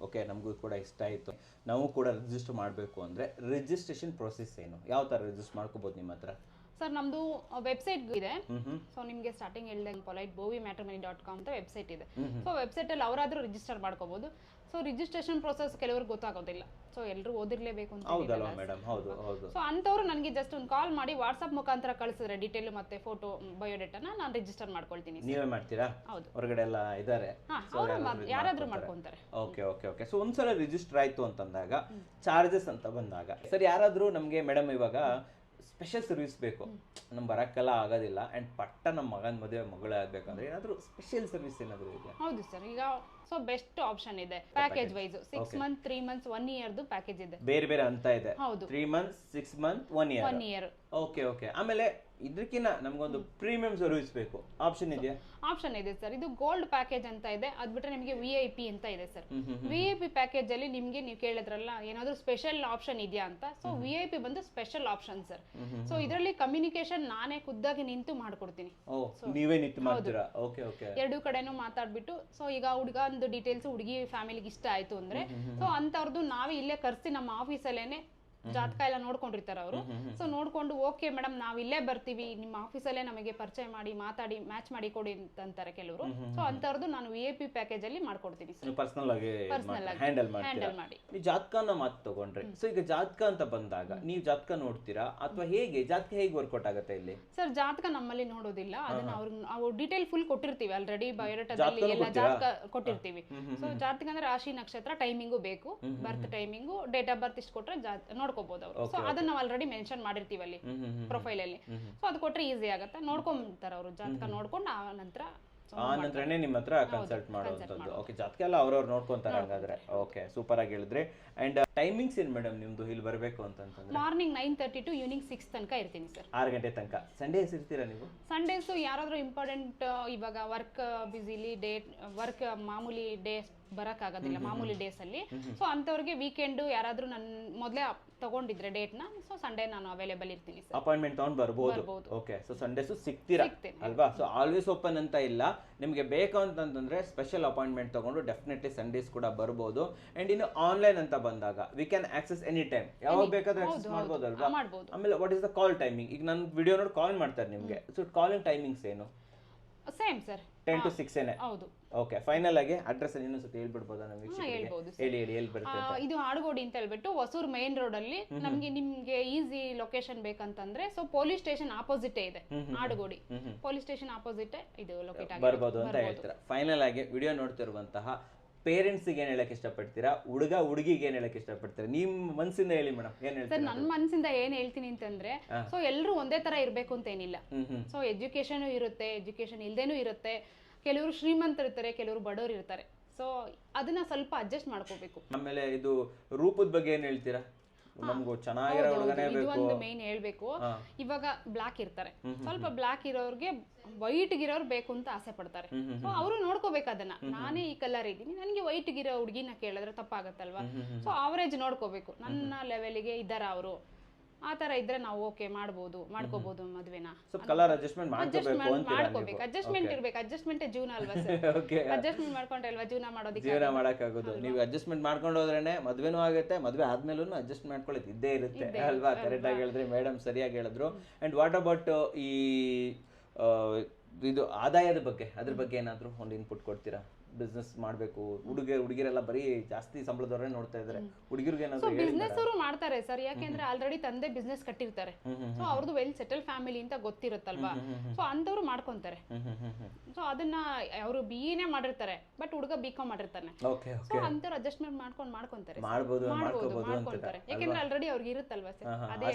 ಓಕೆ ನಮಗೂ ಕೂಡ ಇಷ್ಟ ಆಯಿತು. ನಾವು ಕೂಡ ರಿಜಿಸ್ಟರ್ ಮಾಡಬೇಕು ಅಂದರೆ ರಿಜಿಸ್ಟ್ರೇಷನ್ ಪ್ರೊಸೆಸ್ ಏನು? ಯಾವ ಥರ ರಿಜಿಸ್ಟರ್ ಮಾಡ್ಕೋಬೋದು ನಿಮ್ಮ ಹತ್ರ? ಸರ್ ನಮ್ದು ವೆಬ್ಸೈಟ್ ಇದೆ. ಸೊ ನಿಮಗೆ ಸ್ಟಾರ್ಟಿಂಗ್ ಹೇಳಿದೆ polite Bovi matrimony dot com ಅಂತ ವೆಬ್ಸೈಟ್ ಇದೆ. ಸೊ ವೆಬ್ಸೈಟ್ ಅಲ್ಲಿ ಅವರಾದ್ರೂ ರಿಜಿಸ್ಟರ್ ಮಾಡ್ಕೋಬಹುದು ಸೊ ರಿಜಿಸ್ಟ್ರೇಷನ್ ಪ್ರೊಸೆಸ್ ಕೆಲವ್ರಿಗೆ ಗೊತ್ತಾಗೋದಿಲ್ಲ. ಸೊ ಎಲ್ಲರೂ ಓದಿರ್ಲೇಬೇಕು ಅಂತ ಹೌದಲ್ವಾ ಮೇಡಮ್ ಹೌದು ಹೌದು. ಸೊ ಅಂತವ್ರು ನನಗೆ ಜಸ್ಟ್ ಒಂದು ಕಾಲ್ ಮಾಡಿ ವಾಟ್ಸ್ಆಪ್ ಮುಖಾಂತರ ಕಳಿಸಿದ್ರೆ ಡೀಟೇಲ್ ಮತ್ತೆ ಫೋಟೋ ಬಯೋಡೇಟಾನ ನಾನು ರಿಜಿಸ್ಟರ್ ಮಾಡ್ಕೊಳ್ತೀನಿ ನೀವೇ ಮಾಡ್ತೀರಾ? ಹೌದು. ಹೊರಗಡೆ ಎಲ್ಲ ಇದ್ದಾರೆ ಯಾರಾದ್ರೂ ಮಾಡ್ಕೊಂತಾರೆ. ಓಕೆ ಓಕೆ ಓಕೆ ಸೊ ಒಂದ್ಸಲ ರಿಜಿಸ್ಟರ್ ಆಯ್ತು ಅಂತಂದಾಗ ಚಾರ್ಜಸ್ ಅಂತ ಬಂದಾಗ ಸರ್ ಯಾರಾದ್ರೂ ನಮಗೆ ಮೇಡಮ್ ಇವಾಗ ಸ್ಪೆಷಲ್ ಸರ್ವಿಸ್ ಬೇಕು. ನಮ್ ಬರಕ್ಕೆಲ್ಲ ಆಗೋದಿಲ್ಲ. ಅಂಡ್ ಪಟ್ಟ ನಮ್ಮ ಮಗನ ಮದುವೆ ಮಗಳೇ ಆಗ್ಬೇಕಂದ್ರೆ ಏನಾದರೂ ಸ್ಪೆಷಲ್ ಸರ್ವಿಸ್ ಏನಾದರೂ ಇದೆಯಾ ಹೌದು ಸರ್. ಈಗ ಸೊ ಬೆಸ್ಟ್ ಆಪ್ಷನ್ ಇದೆ. Package wise six month three month one ಇಯರ್ದು package ಇದೆ. ಬೇರೆ ಬೇರೆ ಅಂತ ಇದೆ. ಹೌದು. Three months six month one year one year okay okay ಆಮೇಲೆ ಇದಕ್ಕಿಂತ ನಮ್ಗೊಂದು ಪ್ರೀಮಿಯಂ ಸರ್ವಿಸ್ ಬೇಕು. ಆಪ್ಷನ್ ಇದೆಯಾ? ಆಪ್ಷನ್ ಇದೆ ಸರ್ ಇದು ಗೋಲ್ಡ್ ಪ್ಯಾಕೇಜ್ ಅಂತ ಇದೆ. ಅದ್ ಬಿಟ್ರೆ ನಿಮಗೆ ವಿ ಐ ಪಿ ಅಂತ ಇದೆ sir V I P package ಅಲ್ಲಿ ನಿಮ್ಗೆ ನೀವು ಕೇಳಿದ್ರಲ್ಲ ಏನಾದ್ರು ಸ್ಪೆಷಲ್ ಆಪ್ಷನ್ ಇದೆಯಾ ಅಂತ? ಸೊ ವಿ ಐ ಪಿ ಬಂದು ಸ್ಪೆಷಲ್ ಆಪ್ಷನ್ ಸರ್ ಸೊ ಇದರಲ್ಲಿ ಕಮ್ಯುನಿಕೇಶನ್ ನಾನೇ ಖುದ್ದಾಗಿ ನಿಂತು ಮಾಡ್ಕೊಡ್ತೀನಿ. ನೀವೇ ನಿಂತು ಮಾಡ್ತೀರಾ? ಓಕೆ ಓಕೆ ಎರಡು ಕಡೆನೂ ಮಾತಾಡ್ಬಿಟ್ಟು ಸೊ ಈಗ ಹುಡುಗ ಒಂದು ಡೀಟೇಲ್ಸ್ ಹುಡುಗಿ ಫ್ಯಾಮಿಲಿಗೆ ಇಷ್ಟ ಆಯ್ತು ಅಂದ್ರೆ ಸೊ ಅಂತವ್ರದ್ದು ನಾವೇ ಇಲ್ಲೇ ಕರ್ಸಿ ನಮ್ಮ ಆಫೀಸಲ್ಲೇನೆ ಜಾತಕ ಎಲ್ಲ ನೋಡ್ಕೊಂಡಿರ್ತಾರೆ ಅವರು. ಸೊ ನೋಡ್ಕೊಂಡು ಓಕೆ ಮೇಡಮ್ ನಾವು ಇಲ್ಲೇ ಬರ್ತೀವಿ. ನಿಮ್ಮ ಆಫೀಸಲ್ಲೇ ನಮಗೆ ಪರಿಚಯ ಮಾಡಿ ಮಾತಾಡಿ ಮ್ಯಾಚ್ ಮಾಡಿ ಕೊಡಿ ಅಂತ ಅಂತಾರೆ ಕೆಲವರು ಸೊ ಅಂತವ್ರದ್ದು ನಾನು ವಿ ಪಿ ಪ್ಯಾಕೇಜ್ ಅಲ್ಲಿ ಮಾಡ್ಕೊಡ್ತೀನಿ ಪರ್ಸನಲ್ ಆಗಿ ಹ್ಯಾಂಡಲ್ ಮಾಡಿ. ನೀವು ಜಾತಕನ ಮಾತು ತಗೊಂಡ್ರಿ. ಸೊ ಈಗ ಜಾತಕ ಅಂತ ಬಂದಾಗ ನೀವು ಜಾತಕ ನೋಡ್ತೀರಾ? ಅಥವಾ ಹೇಗೆ? ಜಾತಕ ಹೇಗೆ ವರ್ಕೌಟ್ ಆಗುತ್ತೆ ಇಲ್ಲಿ? ಸರ್ ಜಾತಕ ನಮ್ಮಲ್ಲಿ ನೋಡೋದಿಲ್ಲ. ಅದನ್ನ ಅವ್ರ ನಾವು ಡೀಟೇಲ್ ಫುಲ್ ಕೊಟ್ಟಿರ್ತೀವಿ ಆಲ್ರೆಡಿ ಬಯೋಡೇಟಾದಲ್ಲಿ ಎಲ್ಲ? ಜಾತಕ ಕೊಟ್ಟಿರ್ತೀವಿ. ಸೊ ಜಾತಕ ಅಂದ್ರೆ ರಾಶಿ ನಕ್ಷತ್ರ ಟೈಮಿಂಗು ಬೇಕು. Birth timing date of birth ಇಷ್ಟು ಕೊಟ್ರೆ ಜಾತ ನೋಡ್ಕೋಬಹುದು ಅವರು. ಸೊ ಅದನ್ನ ನಾವು ಆಲ್ರೆಡಿ ಮೆನ್ಷನ್ ಮಾಡಿರ್ತೀವಿ ಅಲ್ಲಿ. ಪ್ರೊಫೈಲ್ ಅಲ್ಲಿ ಸೊ ಅದು ಕೊಟ್ರೆ ಈಸಿ ಆಗುತ್ತೆ. ನೋಡ್ಕೊಂತಾರೆ ಅವರು. ಜಾತಕ ನೋಡ್ಕೊಂಡು ಆ ನಂತರ ಆ ನಂತರನೇ ನಿಮ್ಮ ಹತ್ರ ಕನ್ಸಲ್ಟ್ ಮಾಡುವಂಥದ್ದು. ಓಕೆ ಜಾತಕ ಎಲ್ಲ ಅವ್ರವ್ರು ನೋಡ್ಕೊಂತಾರೆ ಹಾಗಾದ್ರೆ. ಓಕೆ ಸೂಪರ್ ಆಗಿ ಹೇಳಿದ್ರೆ. ಅಂಡ್ ಟೈಮಿಂಗ್ಸ್ ಏನು ಮೇಡಮ್ ನಿಮ್ದು? ಇಲ್ಲಿ ಬರಬೇಕು ಅಂತಂತಂದ್ರೆ? Morning nine thirty to evening six ತನಕ ಇರ್ತೀನಿ ಸರ್ ಆರು ಗಂಟೆ ತನಕ. ಸಂಡೇಸ್ ಇರ್ತೀರಾ ನೀವು? ಸಂಡೇಸು ಯಾರಾದರೂ ಇಂಪಾರ್ಟೆಂಟ್ ಇವಾಗ ವರ್ಕ್ ಬ್ಯುಸಿಲಿ ಡೇ ವರ್ಕ್ ಮಾಮೂಲಿ ಡೇಸ್ ಬರೋಕ್ಕಾಗೋದಿಲ್ಲ ಮಾಮೂಲಿ ಡೇಸ್ ಅಲ್ಲಿ. ಸೊ ಅಂಥವ್ರಿಗೆ ವೀಕೆಂಡ್ ಯಾರಾದರೂ ನನ್ನ ಮೊದಲೇ ತಗೊಂಡಿದ್ರೆ ಡೇಟ್ ಡೇಟ್ನ ಸೊ ಸಂಡೇ ನಾನು ಅವೈಲೇಬಲ್ ಇರ್ತೀನಿ ಸರ್ ಅಪಾಯಿಂಟ್ಮೆಂಟ್ ತಗೊಂಡ್ ಬರ್ಬೋದು. ಓಕೆ ಸೊ ಸಂಡೇಸು ಸಿಗ್ತೀರಾ. ಅಲ್ವಾ? ಸೊ ಆಲ್ವೇಸ್ ಓಪನ್ ಅಂತ ಇಲ್ಲ. ನಿಮಗೆ ಬೇಕು ಅಂತಂದ್ರೆ ಸ್ಪೆಷಲ್ ಅಪಾಯಿಂಟ್ಮೆಂಟ್ ತಗೊಂಡು ಡೆಫಿನೆಟ್ಲಿ ಸಂಡೇಸ್ ಕೂಡ ಬರ್ಬೋದು. ಅಂಡ್ ಇನ್ನು ಆನ್ಲೈನ್ ಅಂತ ಬಂದಾಗ we can access any time ಯಾವಾಗ ಬೇಕಾದ್ರೂ ಆಕ್ಸೆಸ್ ಮಾಡ್ಬೋದು. ಆಮೇಲೆ what is the call timing ಈಗ ನನ್ನ ವಿಡಿಯೋ ನೋಡಿ ಕಾಲ್ ಮಾಡ್ತಾರೆ ನಿಮಗೆ. ಸೊ ಕಾಲಿಂಗ್ ಟೈಮಿಂಗ್ಸ್ ಏನು? Same sir ten to six ಏನೇ. ಹೌದು. ಓಕೆ ಫೈನಲ್ ಆಗಿ ಅಡ್ರೆಸ್ ಇನ್ನೊಂದ್ಸತಿ ಹೇಳ್ಬಿಡ್ಬೋದಾ ನಮ್ಮ ವೀಕ್ಷಕರಿಗೆ? ಹೇಳ್ಬೋದು. ಹೇಳಿ ಹೇಳಿ ಎಲ್ಲಿ ಬರುತ್ತೆ ಆ, ಇದು ಆಡುಗೋಡಿ ಅಂತ ಹೇಳ್ಬಿಟ್ಟು ಹೊಸೂರ್ ಮೇನ್ ರೋಡ್ ಅಲ್ಲಿ ನಮ್ಗೆ ನಿಮ್ಗೆ ಈಸಿ ಲೊಕೇಶನ್ ಬೇಕಂತಂದ್ರೆ ಸೊ ಪೊಲೀಸ್ ಸ್ಟೇಷನ್ ಆಪೋಸಿಟ್ ಇದೆ ಆಡುಗೋಡಿ. ಪೊಲೀಸ್ ಸ್ಟೇಷನ್ ಆಪೋಸಿಟ್ ಇದು ಲೊಕೇಟ್ ಆಗಿದೆ. ಬರ್ಬೋದು ಅಂತ ಹೇಳ್ತೀರಾ. ಫೈನಲ್ ಆಗಿ ವಿಡಿಯೋ ನೋಡ್ತಿರುವಂತಹ ಪೇರೆಂಟ್ಸ್ಗೆ ಏನ್ ಹೇಳಕ್ ಇಷ್ಟಪಡ್ತೀರಾ? ಹುಡುಗ ಹುಡುಗಿಗೆ ಏನ್ ಹೇಳಕ್ ಇಷ್ಟಪಡ್ತೀರಾ? ನಿಮ್ ಮನ್ಸಿಂದ ಹೇಳಿ ಮೇಡಮ್ ಏನ್ ಸರ್ ಹೇಳ್ತೀರಾ ನನ್ನ ಮನಸ್ಸಿಂದ ಏನ್ ಹೇಳ್ತೀನಿ ಅಂತಂದ್ರೆ ಸೊ ಎಲ್ಲರೂ ಒಂದೇ ತರ ಇರ್ಬೇಕು ಅಂತ ಏನಿಲ್ಲ. ಸೊ ಎಜುಕೇಶನ್ ಇರುತ್ತೆ ಎಜುಕೇಶನ್ ಇಲ್ದೇನೂ ಇರುತ್ತೆ. ಕೆಲವರು ಶ್ರೀಮಂತರು ಇರ್ತಾರೆ ಕೆಲವರು ಬಡವರು ಇರ್ತಾರೆ. ಸೊ ಅದನ್ನ ಸ್ವಲ್ಪ ಅಡ್ಜಸ್ಟ್ ಮಾಡ್ಕೋಬೇಕು. ಆಮೇಲೆ ಇದು ರೂಪದ ಬಗ್ಗೆ ಏನ್ ಹೇಳ್ತೀರಾ? ನಮಗೂ ಚೆನ್ನಾಗಿರೋ ಹುಡುಗನೇ ಇದು ಬೇಕು. ಒಂದು ಮೇನ್ ಹೇಳ್ಬೇಕು. ಇವಾಗ ಬ್ಲಾಕ್ ಇರ್ತಾರೆ. ಸ್ವಲ್ಪ ಬ್ಲಾಕ್ ಇರೋರ್ಗೆ ವೈಟ್ ಗಿರೋರ್ ಬೇಕು ಅಂತ ಆಸೆ ಪಡ್ತಾರೆ. ಸೊ ಅವರು ನೋಡ್ಕೋಬೇಕು ಅದನ್ನ. ನಾನೇ ಈ ಕಲರ್ ಇದ್ದೀನಿ. ನನಗೆ ವೈಟ್ ಗಿರೋ ಹುಡುಗಿನ ಕೇಳಿದ್ರೆ ತಪ್ಪಾಗತ್ತಲ್ವಾ? ಸೊ ಅವರೇಜ್ ನೋಡ್ಕೋಬೇಕು. ನನ್ನ ಲೆವೆಲ್ಗೆ ಇದ್ದಾರ ಅವರು. ಆ ತರ ಇದ್ರೆ ನಾವು ಓಕೆ ಮಾಡ್ಬೋದು ಮಾಡ್ಕೋಬಹುದು ಮದ್ವೆನ. ಕಲರ್ ಅಡ್ಜಸ್ಟ್ಮೆಂಟ್ ಮಾಡ್ಕೋಬೇಕು ಅಡ್ಜಸ್ಟ್ಮೆಂಟ್ ಇರ್ಬೇಕು. ಅಡ್ಜಸ್ಟ್ಮೆಂಟ್ ಜೀವನ ಅಲ್ವಾ ಅಡ್ಜಸ್ಟ್ಮೆಂಟ್ ಮಾಡ್ಕೊಂಡ್ರೆ ಅಲ್ವಾ ಜೀವನ ಮಾಡೋದಕ್ಕೆ ಜೀವನ ಮಾಡಕ್ಕಾಗೋದು. ನೀವು ಅಡ್ಜಸ್ಟ್ಮೆಂಟ್ ಮಾಡ್ಕೊಂಡು ಹೋದ್ರೇನೆ ಮದ್ವೆನೂ ಆಗುತ್ತೆ ಮದ್ವೆ ಆದ್ಮೇಲೂ ಅಡ್ಜಸ್ಟ್ ಮಾಡ್ಕೊಳ್ಳೋದು ಇದ್ದೇ ಇರುತ್ತೆ. ಅಲ್ವಾ? ಕರೆಕ್ಟ್ ಆಗಿ ಹೇಳಿದ್ರೆ ಮೇಡಮ್ ಸರಿಯಾಗಿ ಹೇಳಿದ್ರು. ಅಂಡ್ ವಾಟ್ ಅಬೌಟ್ ಈ ಆ, ಇದು ಆದಾಯದ ಬಗ್ಗೆ? ಅದ್ರ ಬಗ್ಗೆ ಏನಾದ್ರು ಒಂದು ಇನ್ಪುಟ್ ಕೊಡ್ತೀರಾ? ಬಿಸ್ನೆಸ್ ಮಾಡಬೇಕು. ಹುಡುಗ ಹುಡುಗಿರೆಲ್ಲ ಬರೀ ಜಾಸ್ತಿ ಸಂಬಳದವ್ರೇ ನೋಡ್ತಾ ಇದಾರೆ. ಹುಡುಗಿರ್ಗೆ ಏನಾದ್ರು ಬಿಸ್ನೆಸ್ ಅವರು ಮಾಡ್ತಾರೆ ಸರ್. ಯಾಕೆಂದ್ರೆ ಆಲ್ರೆಡಿ ತಂದೆ ಬಿಸ್ನೆಸ್ ಕಟ್ಟಿರ್ತಾರೆ. ಸೊ ಅವ್ರದ್ದು ವೆಲ್ ಸೆಟಲ್ ಫ್ಯಾಮಿಲಿ ಅಂತ ಗೊತ್ತಿರುತ್ತಲ್ವಾ? ಸೊ ಅಂತವ್ರು ಮಾಡ್ಕೊಂತಾರೆ. ಸೊ ಅದನ್ನ ಅವರು ಬಿ ಎನೇ ಮಾಡಿರ್ತಾರೆ ಬಟ್ ಹುಡುಗ ಬಿ ಕಾಮ್ ಮಾಡಿರ್ತಾನೆ ಸೊ ಅಂತವ್ರು ಅಡ್ಜಸ್ಟ್ಮೆಂಟ್ ಮಾಡ್ಕೊಂಡು ಮಾಡ್ಕೊಂತಾರೆ ಮಾಡ್ಬೋದು, ಮಾಡ್ಕೊಂತಾರೆ. ಯಾಕೆಂದ್ರೆ ಆಲ್ರೆಡಿ ಅವ್ರಿಗೆ ಇರುತ್ತಲ್ವಾ ಸರ್? ಅದೇ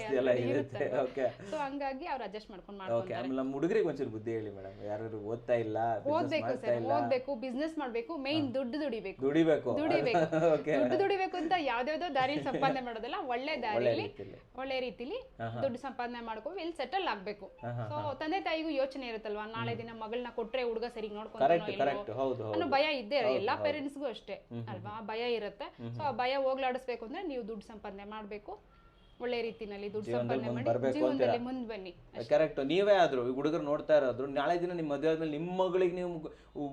ಇರುತ್ತೆ. ಸೊ ಹಂಗಾಗಿ ಅವ್ರು ಅಡ್ಜಸ್ಟ್ ಮಾಡ್ಕೊಂಡು ಮಾಡ್ಕೊಂತಾರೆ. ನಮ್ಮ ಹುಡುಗರಿಗೆ ಒಂಚೂರು ಬುದ್ಧಿ ಹೇಳಿ ಮೇಡಮ್. ಯಾರು ಓದ್ತಾ ಇಲ್ಲ ಓದ್ಬೇಕು ಸರ್ ಓದ್ಬೇಕು ಬಿಸ್ನೆಸ್ ಮಾಡ್ಬೇಕು ಮೈನ್ ದುಡ್ಡು ದುಡಿಬೇಕು. ದುಡಿಬೇಕು. ದುಡಿಬೇಕು. ದುಡ್ಡು ದುಡಿಬೇಕು ಅಂತ ಯಾವ್ದಾವ್ದೋ ದಾರಿ ಸಂಪಾದನೆ ಮಾಡೋದಲ್ಲ ಒಳ್ಳೆ ದಾರಿಲಿ ಒಳ್ಳೆ ರೀತಿಲಿ ದುಡ್ಡು ಸಂಪಾದನೆ ಮಾಡ್ಕೊಂಡು ಇಲ್ಲಿ ಸೆಟಲ್ ಆಗ್ಬೇಕು. ಸೊ ತಂದೆ ತಾಯಿಗೂ ಯೋಚನೆ ಇರುತ್ತಲ್ವಾ ನಾಳೆ ದಿನ ಮಗಳನ್ನ ಕೊಟ್ರೆ ಹುಡುಗ ಸರಿ ನೋಡ್ಕೊಂಡು ಅನ್ನೋ ಭಯ ಇದ್ದೇ ಎಲ್ಲಾ ಪೇರೆಂಟ್ಸ್ಗೂ ಅಷ್ಟೇ ಅಲ್ವಾ? ಭಯ ಇರುತ್ತೆ. ಸೊ ಆ ಭಯ ಹೋಗ್ಲಾಡಿಸ್ಬೇಕು ಅಂದ್ರೆ ನೀವು ದುಡ್ಡು ಸಂಪಾದನೆ ಮಾಡ್ಬೇಕು. ಒಳ್ಳೆ ರೀತಿಯಲ್ಲಿ ದುಡ್ಡು ಸಂಪಾದನೆ ಮಾಡಿ ಬರ್ಬೇಕು ಜೀವನದಲ್ಲಿ ಮುಂದೆ ಬನ್ನಿ ಕರೆಕ್ಟ್ ನೀವೇ ಆದ್ರು ಈ ಹುಡುಗರು ನೋಡ್ತಾ ಇರೋದ್ರು ನಾಳೆ ದಿನ ನಿಮ್ಮ ಮದುವೆ ಆದ್ಮೇಲೆ ನಿಮ್ಮ ಮಗಳಿಗೆ ನೀವು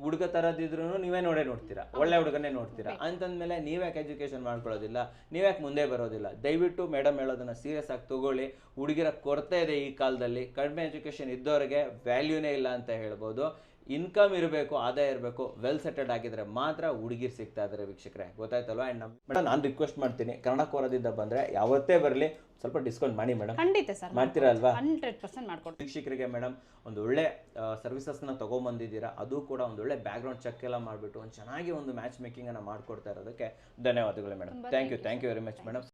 ಹುಡುಗ ತರದಿದ್ರು ನೀವೇ ನೋಡೇ ನೋಡ್ತೀರಾ? ಒಳ್ಳೆ ಹುಡುಗನೇ ನೋಡ್ತೀರಾ? ಅಂತಂದ್ಮೇಲೆ ನೀವ್ಯಾಕೆ ಎಜುಕೇಶನ್ ಮಾಡ್ಕೊಳ್ಳೋದಿಲ್ಲ? ನೀವ್ಯಾಕೆ ಮುಂದೆ ಬರೋದಿಲ್ಲ? ದಯವಿಟ್ಟು ಮೇಡಮ್ ಹೇಳೋದನ್ನ ಸೀರಿಯಸ್ ಆಗಿ ತಗೊಳ್ಳಿ. ಹುಡುಗಿರ ಕೊರತೆ ಇದೆ ಈ ಕಾಲದಲ್ಲಿ. ಕಡಿಮೆ ಎಜುಕೇಶನ್ ಇದ್ದವರಿಗೆ ವ್ಯಾಲ್ಯೂನೇ ಇಲ್ಲ ಅಂತ ಹೇಳ್ಬೋದು. ಇನ್ಕಮ್ ಇರಬೇಕು ಆದಾಯ ಇರಬೇಕು ವೆಲ್ ಸೆಟಲ್ಡ್ ಆಗಿದ್ರೆ ಮಾತ್ರ ಹುಡುಗಿರ್ ಸಿಗ್ತಾ ಇದ್ರೆ ವೀಕ್ಷಕರೇ. ಗೊತ್ತಾಯ್ತಲ್ವಾ? ಅಂಡ್ ನಮ್ಮ ಮೇಡಮ್ ನಾನು ರಿಕ್ವೆಸ್ಟ್ ಮಾಡ್ತೀನಿ. ಕನ್ನಡ ಕೋರದಿಂದ ಬಂದ್ರೆ ಯಾವತ್ತೇ ಬರಲಿ ಸ್ವಲ್ಪ ಡಿಸ್ಕೌಂಟ್ ಮಾಡಿ ಮೇಡಮ್ ಖಂಡಿತ ಸರ್ ಮಾಡ್ತೀರಾ ಅಲ್ವಾ? ಹಂಡ್ರೆಡ್ ಪರ್ಸೆಂಟ್ ಮಾಡ್ಕೊಡ್ತೀನಿ. ವೀಕ್ಷಕರಿಗೆ ಮೇಡಮ್ ಒಂದು ಒಳ್ಳೆ ಸರ್ವಿಸಸ್ನ ತೊಗೊಂಬಂದಿದ್ದೀರಾ ಅದು ಕೂಡ ಒಂದು ಒಳ್ಳೆ ಬ್ಯಾಕ್ಗ್ರೌಂಡ್ ಚೆಕ್ ಎಲ್ಲ ಮಾಡಿಬಿಟ್ಟು ಒಂದು ಚೆನ್ನಾಗಿ ಒಂದು ಮ್ಯಾಚ್ ಮೇಕಿಂಗನ್ನು ಮಾಡಿಕೊಡ್ತಾ ಇರೋದಕ್ಕೆ ಧನ್ಯವಾದಗಳು madam thank you thank you very much madam